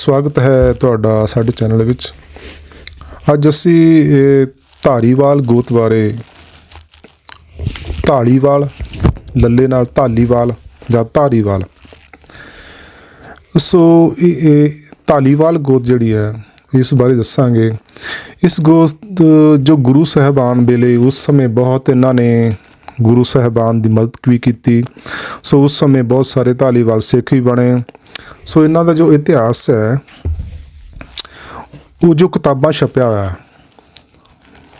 ਸਵਾਗਤ ਹੈ ਤੁਹਾਡਾ ਸਾਡੇ ਚੈਨਲ ਵਿੱਚ। ਅੱਜ ਅਸੀਂ, ਇਹ, ਧਾਰੀਵਾਲ ਗੋਤ ਬਾਰੇ, ਧਾਲੀਵਾਲ, ਲੱਲੇ ਨਾਲ ਧਾਲੀਵਾਲ ਜਾਂ ਧਾਰੀਵਾਲ। ਸੋ, ਇਹ ਧਾਲੀਵਾਲ ਗੋਤ ਜਿਹੜੀ ਹੈ, ਇਸ ਬਾਰੇ ਦੱਸਾਂਗੇ। ਇਸ ਗੋਤ ਜੋ ਗੁਰੂ ਸਾਹਿਬਾਨ ਵੇਲੇ ਉਸ ਸਮੇਂ ਬਹੁਤ ਇਹਨਾਂ ਨੇ ਗੁਰੂ ਸਾਹਿਬਾਨ ਦੀ ਮਦਦ ਵੀ ਕੀਤੀ। ਸੋ ਉਸ ਸਮੇਂ ਬਹੁਤ ਸਾਰੇ ਧਾਲੀਵਾਲ ਸਿੱਖ ਵੀ ਬਣੇ। ਸੋ ਇਹਨਾਂ ਦਾ ਜੋ ਇਤਿਹਾਸ ਹੈ ਉਹ ਜੋ ਕਿਤਾਬਾਂ ਛਪਿਆ ਹੋਇਆ ਹੈ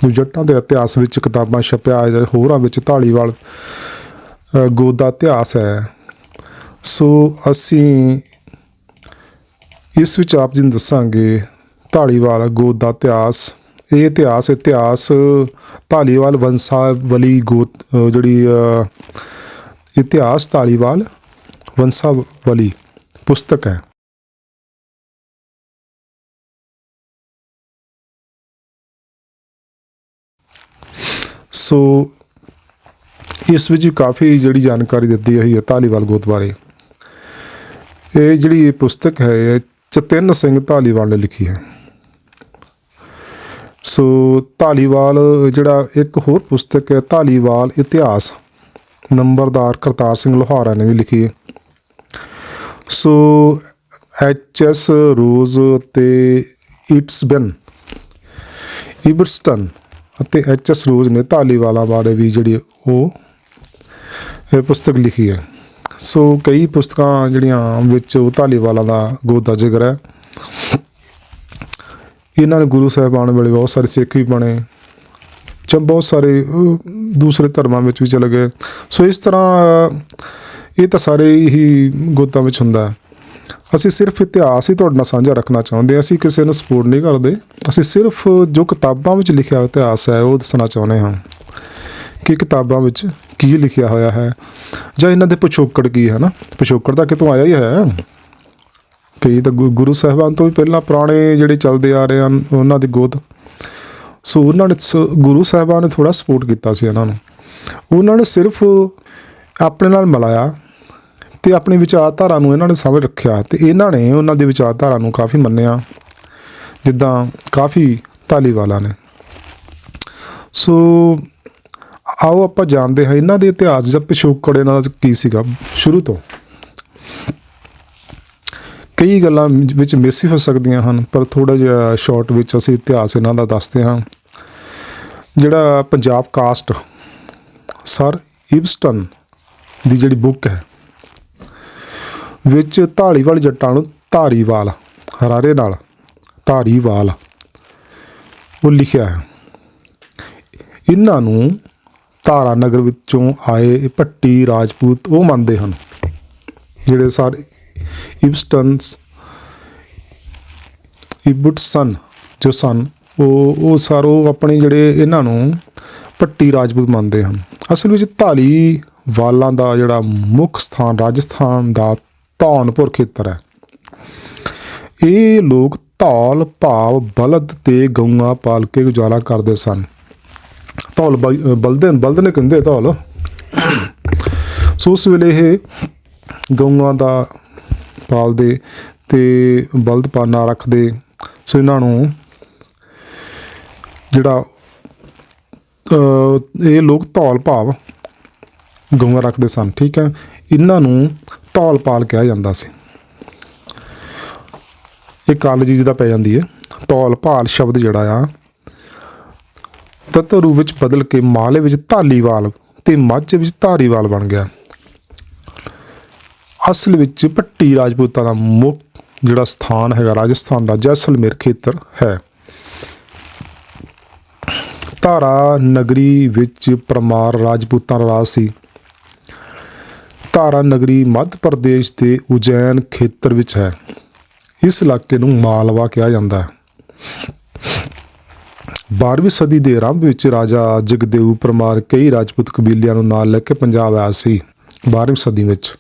ਜੋ ਜੱਟਾਂ ਦੇ ਇਤਿਹਾਸ ਵਿੱਚ ਕਿਤਾਬਾਂ ਛਪਿਆ ਹੈ ਜਾਂ ਹੋਰਾਂ ਵਿੱਚ ਢਾਲੀਵਾਲ ਅ, ਦਾ ਇਤਿਹਾਸ ਹੈ। ਸੋ ਅਸੀਂ ਇਸ ਵਿੱਚ ਆਪ ਜੀ ਨੂੰ ਦੱਸਾਂਗੇ ਢਾਲੀਵਾਲ ਗੋਦ ਦਾ ਇਤਿਹਾਸ ਇਹ ਇਤਿਹਾਸ ਇਤਿਹਾਸ ਢਾਲੀਵਾਲ ਵੰਸਾਵਲੀ ਗੋਤ ਅ, ਜਿਹੜੀ ਅ, ਇਤਿਹਾਸ ਢਾਲੀਵਾਲ ਵੰਸਾਵਲੀ ਪੁਸਤਕ ਹੈ ਸੋ ਇਸ ਵਿੱਚ ਕਾਫੀ ਜਿਹੜੀ ਜਾਣਕਾਰੀ ਦਿੱਤੀ ਹੋਈ ਹੈ ਧਾਲੀਵਾਲ ਗੋਤ ਬਾਰੇ। ਇਹ ਜਿਹੜੀ ਇਹ ਪੁਸਤਕ ਹੈ, ਇਹ ਸਿੰਘ ਧਾਲੀਵਾਲ ਨੇ ਲਿਖੀ ਹੈ। ਸੋ ਧਾਲੀਵਾਲ ਜਿਹੜਾ ਇੱਕ ਹੋਰ ਪੁਸਤਕ ਹੈ, ਧਾਲੀਵਾਲ ਇਤਿਹਾਸ, ਨੰਬਰਦਾਰ ਕਰਤਾਰ ਸਿੰਘ ਲੋਹਾਰਾ ਨੇ ਵੀ ਲਿਖੀ ਹੈ। ਸੋ ਐਚ ਐਸ ਰੋਜ਼ ਤੇ ਇਟਸਬਨ ਇਬਰਸਟਨ ਅਤੇ ਐਚ ਐਸ ਰੋਜ਼ ਨੇ ਧਾਲੀਵਾਲਾਂ ਬਾਰੇ ਵੀ ਜਿਹੜੀ ਉਹ ਇਹ ਪੁਸਤਕ ਲਿਖੀ ਹੈ। ਸੋ ਕਈ ਪੁਸਤਕਾਂ ਜਿਹੜੀਆਂ ਵਿੱਚ ਉਹ ਧਾਲੀਵਾਲਾਂ ਦਾ ਗੋਦਾ ਜ਼ਿਕਰ ਹੈ। ਇਹਨਾਂ ਨੇ ਗੁਰੂ ਸਾਹਿਬਾਨ ਵੇਲੇ ਬਹੁਤ ਸਾਰੇ ਸਿੱਖ ਵੀ ਬਣੇ ਚ ਬਹੁਤ ਸਾਰੇ ਦੂਸਰੇ ਧਰਮਾਂ ਵਿੱਚ ਵੀ ਚਲੇ ਗਏ। ਸੋ ਇਸ ਤਰ੍ਹਾਂ ਇਹ ਤਾਂ ਸਾਰੇ ਹੀ ਗੋਤਾਂ ਵਿੱਚ ਹੁੰਦਾ ਹੈ। ਅਸੀਂ ਸਿਰਫ ਇਤਿਹਾਸ ਹੀ ਤੁਹਾਡੇ ਨਾਲ ਸਾਂਝਾ ਰੱਖਣਾ ਚਾਹੁੰਦੇ ਅਸੀਂ ਕਿਸੇ ਨੂੰ ਸਪੋਰਟ ਨਹੀਂ ਕਰਦੇ। ਅਸੀਂ ਸਿਰਫ ਜੋ ਕਿਤਾਬਾਂ ਵਿੱਚ ਲਿਖਿਆ ਇਤਿਹਾਸ ਹੈ, ਉਹ ਦੱਸਣਾ ਚਾਹੁੰਦੇ ਹਾਂ। ਕਿ ਕਿਤਾਬਾਂ ਵਿੱਚ ਕੀ ਲਿਖਿਆ ਹੋਇਆ ਹੈ, ਜਾਂ ਇਹਨਾਂ ਦੇ ਪਿਛੋਕੜ ਕੀ ਹੈ ਨਾ? ਪਿਛੋਕੜ ਤਾਂ ਕਿਤੋਂ ਆਇਆ ਹੀ ਹੈ। ਕਈ ਤਾਂ ਗੁ- ਗੁਰੂ ਸਾਹਿਬਾਨ ਤੋਂ ਵੀ ਪਹਿਲਾਂ ਪੁਰਾਣੇ ਜਿਹੜੇ ਚੱਲਦੇ ਆ ਰਹੇ ਹਨ, ਉਹਨਾਂ ਦੀ ਗੋਦ ਸੋ ਉਹਨਾਂ ਨੇ ਸ- ਗੁਰੂ ਸਾਹਿਬਾਨ ਨੇ ਥੋੜਾ ਸਪੋਰਟ ਕੀਤਾ ਸੀ ਇਹਨਾਂ ਨੂੰ। ਉਹਨਾਂ ਨੇ ਸਿਰਫ ਆਪਣੇ ਨਾਲ ਮਿਲਾਇਆ। ਤੇ ਆਪਣੀ ਵਿਚਾਰਧਾਰਾ ਨੂੰ ਇਹਨਾਂ ਨੇ ਸਮਝ ਰੱਖਿਆ ਤੇ ਇਹਨਾਂ ਨੇ ਉਹਨਾਂ ਦੀ ਵਿਚਾਰਧਾਰਾ ਨੂੰ ਕਾਫੀ ਮੰਨਿਆ, ਜਿੱਦਾਂ ਕਾਫੀ ਧਾਲੀਵਾਲਾਂ ਨੇ। ਸੋ ਆਓ ਆਪਾਂ ਜਾਣਦੇ ਹਾਂ ਇਹਨਾਂ ਦੇ ਇਤਿਹਾਸ, ਜਾਂ ਪਿਛੋਕੜ ਇਹਨਾਂ ਦਾ ਕੀ ਸੀਗਾ ਸ਼ੁਰੂ ਤੋਂ। ਕਈ ਗੱਲਾਂ ਵਿੱਚ ਮਿਸ ਹੀ ਹੋ ਸਕਦੀਆਂ ਹਨ, ਪਰ ਥੋੜਾ ਜਿਹਾ ਸ਼ਾਰਟ ਵਿੱਚ ਅਸੀਂ ਇਤਿਹਾਸ ਇਹਨਾਂ ਦਾ ਦੱਸਦੇ ਹਾਂ। ਜਿਹੜਾ ਪੰਜਾਬ ਕਾਸਟ ਸਰ ਇਬਸਟਨ ਦੀ ਜਿਹੜੀ ਬੁੱਕ ਹੈ ਵਿੱਚ ਧਾਲੀਵਾਲ ਜੱਟਾਂ ਨੂੰ ਧਾਰੀਵਾਲ, ਹਰਾਰੇ ਨਾਲ ਧਾਰੀਵਾਲ ਉਹ ਲਿਖਿਆ ਹੈ। ਇਹਨਾਂ ਨੂੰ ਧਾਰਾ ਨਗਰ ਵਿੱਚੋਂ ਆਏ ਭੱਟੀ ਰਾਜਪੂਤ ਉਹ ਮੰਨਦੇ ਹਨ, ਜਿਹੜੇ ਸਾਰੇ ਇਬਸਟਨਸ ਇਬਟਸਨ ਜੋ ਸਨ, ਉਹ ਉਹ ਸਾਰੋ ਆਪਣੇ ਜਿਹੜੇ ਇਹਨਾਂ ਨੂੰ ਭੱਟੀ ਰਾਜਪੂਤ ਮੰਨਦੇ ਹਨ। ਅਸਲ ਵਿੱਚ ਧਾਲੀ ਵਾਲਾਂ ਦਾ ਜਿਹੜਾ ਮੁੱਖ ਸਥਾਨ ਰਾਜਸਥਾਨ ਦਾ ਧੌਨਪੁਰ ਖੇਤਰ ਹੈ। ਇਹ ਲੋਕ ਧੌਲ ਭਾਵ ਬਲਦ ਤੇ ਗਊਆਂ ਪਾਲ ਕੇ ਗੁਜ਼ਾਰਾ ਕਰਦੇ ਸਨ। ਧੌਲ ਬਲ- ਬਲਦ ਬਲਦ ਨੇ ਕਹਿੰਦੇ ਧੌਲ। ਸੋ ਉਸ ਵੇਲੇ ਇਹ ਗਊਆਂ ਦਾ ਪਾਲਦੇ ਤੇ ਬਲਦ ਪਾਨਾ ਰੱਖਦੇ। ਸੋ ਇਹਨਾਂ ਨੂੰ ਜਿਹੜਾ ਅਹ, ਇਹ ਲੋਕ ਧੌਲ ਭਾਵ ਗਊਆਂ ਰੱਖਦੇ ਸਨ ਠੀਕ ਹੈ। ਇਹਨਾਂ ਨੂੰ ਧੌਲਪਾਲ ਕਿਹਾ ਜਾਂਦਾ ਸੀ। ਇਹ ਕਾਲਜੀ ਜਿਹਦਾ ਪੈ ਜਾਂਦੀ ਹੈ। ਧੌਲ ਭਾਲ ਸ਼ਬਦ ਜਿਹੜਾ ਆ ਤਤ ਰੂਪ ਵਿੱਚ ਬਦਲ ਕੇ ਮਾਲੇ ਵਿੱਚ ਧਾਲੀਵਾਲ ਤੇ ਮਾਝੇ ਵਿੱਚ ਧਾਰੀਵਾਲ ਬਣ ਗਿਆ। ਅਸਲ ਵਿੱਚ ਭੱਟੀ ਰਾਜਪੂਤਾਂ ਦਾ ਮੁੱਖ ਜਿਹੜਾ ਸਥਾਨ ਹੈਗਾ ਰਾਜਸਥਾਨ ਦਾ ਜੈਸਲਮੇਰ ਖੇਤਰ ਹੈ। ਧਾਰਾ ਨਗਰੀ ਵਿੱਚ ਪਰਮਾਰ ਰਾਜਪੂਤਾਂ ਦਾ ਰਾਜ ਸੀ। ਧਾਰਾ ਨਗਰੀ ਮੱਧ ਪ੍ਰਦੇਸ਼ ਦੇ ਉਜੈਨ ਖੇਤਰ ਵਿੱਚ ਹੈ। ਇਸ ਇਲਾਕੇ ਨੂੰ ਮਾਲਵਾ ਕਿਹਾ ਜਾਂਦਾ ਹੈ। 12ਵੀਂ ਸਦੀ ਦੇ ਆਰੰਭ ਵਿੱਚ ਰਾਜਾ ਜਗਦੇਵ ਪਰਮਾਰ ਕਈ ਰਾਜਪੂਤ ਕਬੀਲਿਆਂ ਨੂੰ ਨਾਲ ਲੈ ਕੇ ਪੰਜਾਬ ਆਇਆ ਸੀ 12ਵੀਂ ਸਦੀ ਵਿੱਚ।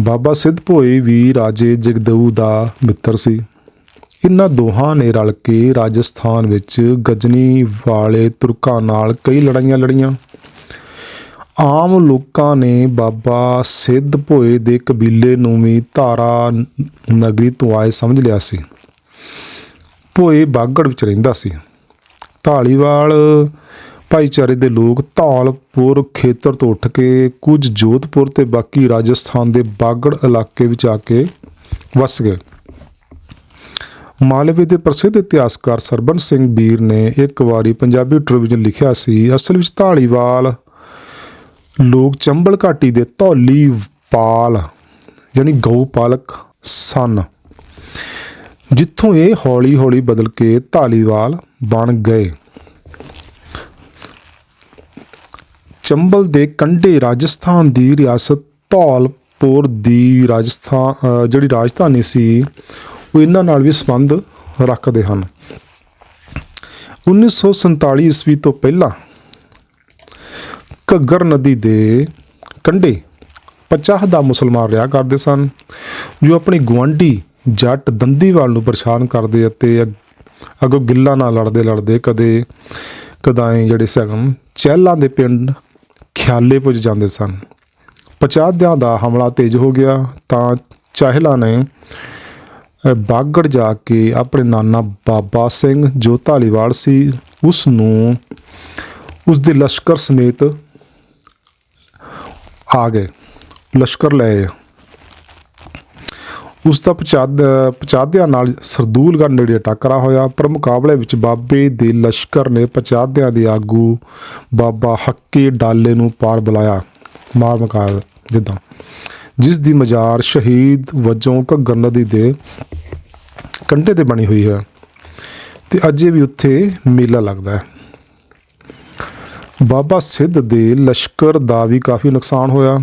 ਬਾਬਾ ਸਿੱਧ ਭੋਏ ਵੀ ਰਾਜੇ ਜਗਦੇਵ ਦਾ ਮਿੱਤਰ ਸੀ। ਇਹਨਾਂ ਦੋਹਾਂ ਨੇ ਰਲ ਕੇ ਰਾਜਸਥਾਨ ਵਿੱਚ ਗਜਨੀ ਵਾਲੇ ਤੁਰਕਾਂ ਨਾਲ ਕਈ ਲੜਾਈਆਂ ਲੜੀਆਂ। ਆਮ ਲੋਕਾਂ ਨੇ ਬਾਬਾ ਸਿੱਧ ਭੋਏ ਦੇ ਕਬੀਲੇ ਨੂੰ ਵੀ ਧਾਰਾ ਨਗਰੀ ਤੋਂ ਆਏ ਸਮਝ ਲਿਆ ਸੀ। ਭੋਏ ਬਾਗੜ ਵਿੱਚ ਰਹਿੰਦਾ ਸੀ। ਢਾਲੀਵਾਲ ਭਾਈਚਾਰੇ ਦੇ ਲੋਕ ਧੌਲਪੁਰ ਖੇਤਰ ਤੋਂ ਉੱਠ ਕੇ ਕੁਝ ਜੋਧਪੁਰ ਤੇ ਬਾਕੀ ਰਾਜਸਥਾਨ ਦੇ ਬਾਗੜ ਇਲਾਕੇ ਵਿੱਚ ਆ ਕੇ ਵਸ ਗਏ। ਮਾਲਵੇ ਦੇ ਪ੍ਰਸਿੱਧ ਇਤਿਹਾਸਕਾਰ ਸਰਬਨ ਸਿੰਘ ਬੀਰ ਨੇ ਇੱਕ ਵਾਰੀ ਪੰਜਾਬੀ ਟ੍ਰਿਬਿਊਨ ਲਿਖਿਆ ਸੀ, ਅਸਲ ਵਿੱਚ ਢਾਲੀਵਾਲ ਲੋਕ ਚੰਬਲ ਘਾਟੀ ਦੇ ਧੌਲੀ ਪਾਲ ਯਾਨੀ ਗਊ ਪਾਲਕ ਸਨ। ਜਿੱਥੋਂ ਇਹ ਹੌਲੀ-ਹੌਲੀ ਬਦਲ ਕੇ ਧਾਲੀਵਾਲ ਬਣ ਗਏ। ਚੰਬਲ ਦੇ ਕੰਢੇ ਰਾਜਸਥਾਨ ਦੀ ਰਿਆਸਤ ਧੌਲਪੁਰ ਦੀ ਰਾਜਸਥਾਨ ਜਿਹੜੀ ਰਾਜਧਾਨੀ ਸੀ, ਉਹ ਇਹਨਾਂ ਨਾਲ ਵੀ ਸੰਬੰਧ ਰੱਖਦੇ ਹਨ। 1947 ਈਸਵੀ ਤੋਂ ਪਹਿਲਾਂ ਘੱਗਰ ਨਦੀ ਦੇ ਕੰਢੇ 50 ਦਾ ਮੁਸਲਮਾਨ ਰਿਹਾ ਕਰਦੇ ਸਨ, ਜੋ ਆਪਣੀ ਗੁਆਂਢੀ ਜੱਟ ਦੰਦੀਵਾਲ ਨੂੰ ਪਰੇਸ਼ਾਨ ਕਰਦੇ ਅਤੇ ਅਗ- ਅੱਗੋਂ ਗਿੱਲਾ ਨਾਲ ਲੜਦੇ ਲੜਦੇ ਕਦੇ ਕਦਾਏ ਜਿਹੜੇ ਸਗਮ ਚਹਿਲਾਂ ਦੇ ਪਿੰਡ ਖਿਆਲੇ ਪੁੱਜ ਜਾਂਦੇ ਸਨ। ਪਚਾਦਿਆਂ ਦਾ ਹਮਲਾ ਤੇਜ਼ ਹੋ ਗਿਆ ਤਾਂ ਚਾਹਲਾ ਨੇ ਬਾਗੜ ਜਾ ਕੇ ਆਪਣੇ ਨਾਨਾ ਬਾਬਾ ਸਿੰਘ ਜੋ ਧਾਲੀਵਾਲ ਸੀ ਉਸ ਨੂੰ ਉਸ ਦੇ ਲਸ਼ਕਰ ਸਮੇਤ ਆ ਗਏ, ਲਸ਼ਕਰ ਲੈ ਆਏ। ਉਸ ਦਾ ਪਚਾਦ ਪਚਾਦਿਆਂ ਨਾਲ ਸਰਦੂਲਗੜ੍ਹ ਨੇੜੇ ਟੱਕਰਾ ਹੋਇਆ। ਪਰ ਮੁਕਾਬਲੇ ਵਿੱਚ ਬਾਬੇ ਦੇ ਲਸ਼ਕਰ ਨੇ ਪਚਾਦਿਆਂ ਦੇ ਆਗੂ ਬਾਬਾ ਹੱਕੇ ਡਾਲੇ ਨੂੰ ਪਾਰ ਬੁਲਾਇਆ। ਮਾਰ ਮੁਕਾ ਜਿੱਦਾਂ। ਜਿਸ ਦੀ ਮਜ਼ਾਰ ਸ਼ਹੀਦ ਵਜੋਂ ਘੱਗਰ ਨਦੀ ਦੇ ਕੰਢੇ ਤੇ ਬਣੀ ਹੋਈ ਹੈ। ਤੇ ਅਜੇ ਵੀ ਉੱਥੇ ਮੇਲਾ ਲੱਗਦਾ ਹੈ। ਬਾਬਾ ਸਿੱਧ ਦੇ ਲਸ਼ਕਰ ਦਾ ਵੀ ਕਾਫੀ ਨੁਕਸਾਨ ਹੋਇਆ,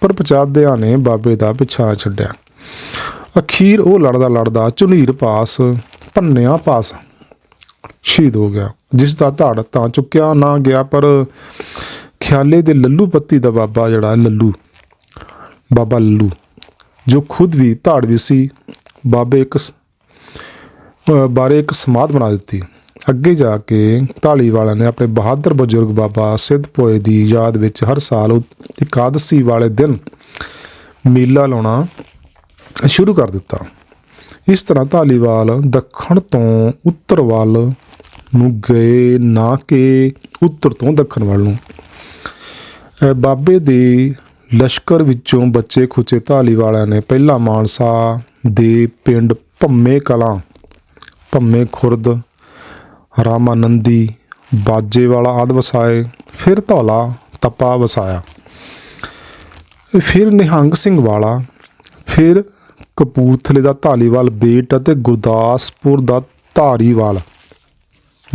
ਪਰ ਪਚਾਦਿਆਂ ਨੇ ਬਾਬੇ ਦਾ ਪਿਛਾ ਛੱਡਿਆ। ਅਖੀਰ ਉਹ ਲੜਦਾ ਲੜਦਾ ਝੁਨੀਰ ਪਾਸ, ਭੰਨਿਆ ਪਾਸ ਸ਼ਹੀਦ ਹੋ ਗਿਆ। ਜਿਸ ਦਾ ਧੜ ਤਾਂ ਚੁੱਕਿਆ ਨਾ ਗਿਆ, ਪਰ ਖਿਆਲੇ ਦੇ ਲੱਲੂ ਪੱਤੀ ਦਾ ਬਾਬਾ ਜਿਹੜਾ ਲੱਲੂ, ਬਾਬਾ ਲੱਲੂ, ਜੋ ਖੁਦ ਵੀ ਧਾੜ ਵੀ ਸੀ, ਬਾਬੇ ਇੱਕ ਬਾਰੇ ਇੱਕ ਸਮਾਧ ਬਣਾ ਦਿੱਤੀ। ਅੱਗੇ ਜਾ ਕੇ ਢਾਲੀਵਾਲਾ ਨੇ ਆਪਣੇ ਬਹਾਦਰ ਬਜ਼ੁਰਗ ਬਾਬਾ ਸਿੱਧ ਭੋਏ ਦੀ ਯਾਦ ਵਿੱਚ ਹਰ ਸਾਲ ਉਹ ਇਕਾਦਸ਼ੀ ਵਾਲੇ ਦਿਨ ਮੇਲਾ ਲਾਉਣਾ ਸ਼ੁਰੂ ਕਰ ਦਿੱਤਾ। ਇਸ ਤਰ੍ਹਾਂ ਢਾਲੀਵਾਲ ਦੱਖਣ ਤੋਂ ਉੱਤਰ ਵੱਲ ਨੂੰ ਗਏ, ਨਾ ਕਿ ਉੱਤਰ ਤੋਂ ਦੱਖਣ ਵੱਲ ਨੂੰ। ਬਾਬੇ ਦੇ ਲਸ਼ਕਰ ਵਿੱਚੋਂ ਬੱਚੇ ਖੁਚੇ ਢਾਲੀਵਾਲਿਆਂ ਨੇ ਪਹਿਲਾਂ ਮਾਨਸਾ ਦੇ ਪਿੰਡ ਭੰਮੇ ਕਲਾਂ, ਭੰਮੇ ਖੁਰਦ ਰਾਮਾਨੰਦੀ, ਬਾਜੇ ਵਾਲਾ ਆਦਿ ਵਸਾਏ, ਫਿਰ ਧੌਲਾ, ਤਪਾ ਵਸਾਇਆ। ਫਿਰ ਨਿਹੰਗ ਸਿੰਘ ਵਾਲਾ, ਫਿਰ ਕਪੂਰਥਲੇ ਦਾ ਧਾਲੀਵਾਲ ਬੇਟ ਅਤੇ ਗੁਰਦਾਸਪੁਰ ਦਾ ਧਾਰੀਵਾਲ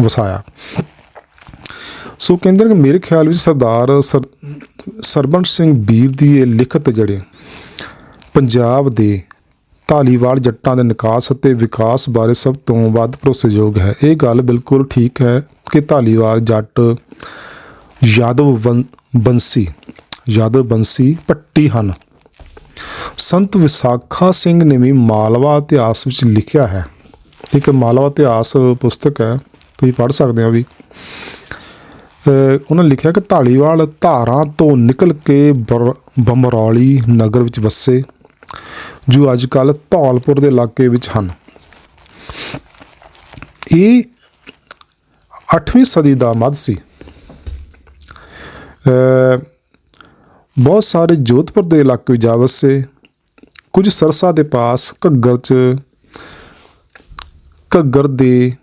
ਵਸਾਇਆ। ਸੋ ਕਹਿੰਦੇ ਕਿ ਮੇਰੇ ਖਿਆਲ ਵਿੱਚ ਸਰਦਾਰ ਸਰ, ਸਰਬੰਸ ਸਿੰਘ ਵੀਰ ਦੀ ਇਹ ਲਿਖਤ ਜਿਹੜੇ ਪੰਜਾਬ ਦੇ ਧਾਲੀਵਾਲ ਜੱਟਾਂ ਦੇ ਨਿਕਾਸ ਅਤੇ ਵਿਕਾਸ ਬਾਰੇ ਸਭ ਤੋਂ ਵੱਧ ਭਰੋਸੇਯੋਗ ਹੈ। ਇਹ ਗੱਲ ਬਿਲਕੁਲ ਠੀਕ ਹੈ ਕਿ ਧਾਲੀਵਾਲ ਜੱਟ ਯਾਦਵ ਵੰ- ਬੰਸੀ, ਯਾਦਵ ਬੰਸੀ ਪੱਟੀ ਹਨ। ਸੰਤ ਵਿਸਾਖਾ ਸਿੰਘ ਨੇ ਵੀ ਮਾਲਵਾ ਇਤਿਹਾਸ ਵਿੱਚ ਲਿਖਿਆ ਹੈ। ਇੱਕ ਮਾਲਵਾ ਇਤਿਹਾਸ ਪੁਸਤਕ ਹੈ, ਤੁਸੀਂ ਪੜ੍ਹ ਸਕਦੇ ਹੋ ਵੀ। ਉਹਨਾਂ ਲਿਖਿਆ ਕਿ ਧਾਲੀਵਾਲ ਧਾਰਾਂ ਤੋਂ ਨਿਕਲ ਕੇ ਬਰ- ਬਮਰੌਲੀ ਨਗਰ ਵਿੱਚ ਵਸੇ। ਜੋ ਅੱਜ ਕੱਲ ਧੌਲਪੁਰ ਦੇ ਇਲਾਕੇ ਵਿੱਚ ਹਨ। ਇਹ 8ਵੀਂ ਸਦੀ ਦਾ ਮੱਧ ਸੀ। ਬਹੁਤ ਸਾਰੇ ਜੋਧਪੁਰ ਦੇ ਇਲਾਕੇ ਵਿੱਚ ਜਾ ਵਸੇ ਕੁਝ ਸਰਸਾ ਦੇ ਪਾਸ ਘੱਗਰ ਚ ਘੱਗਰ ਦੇ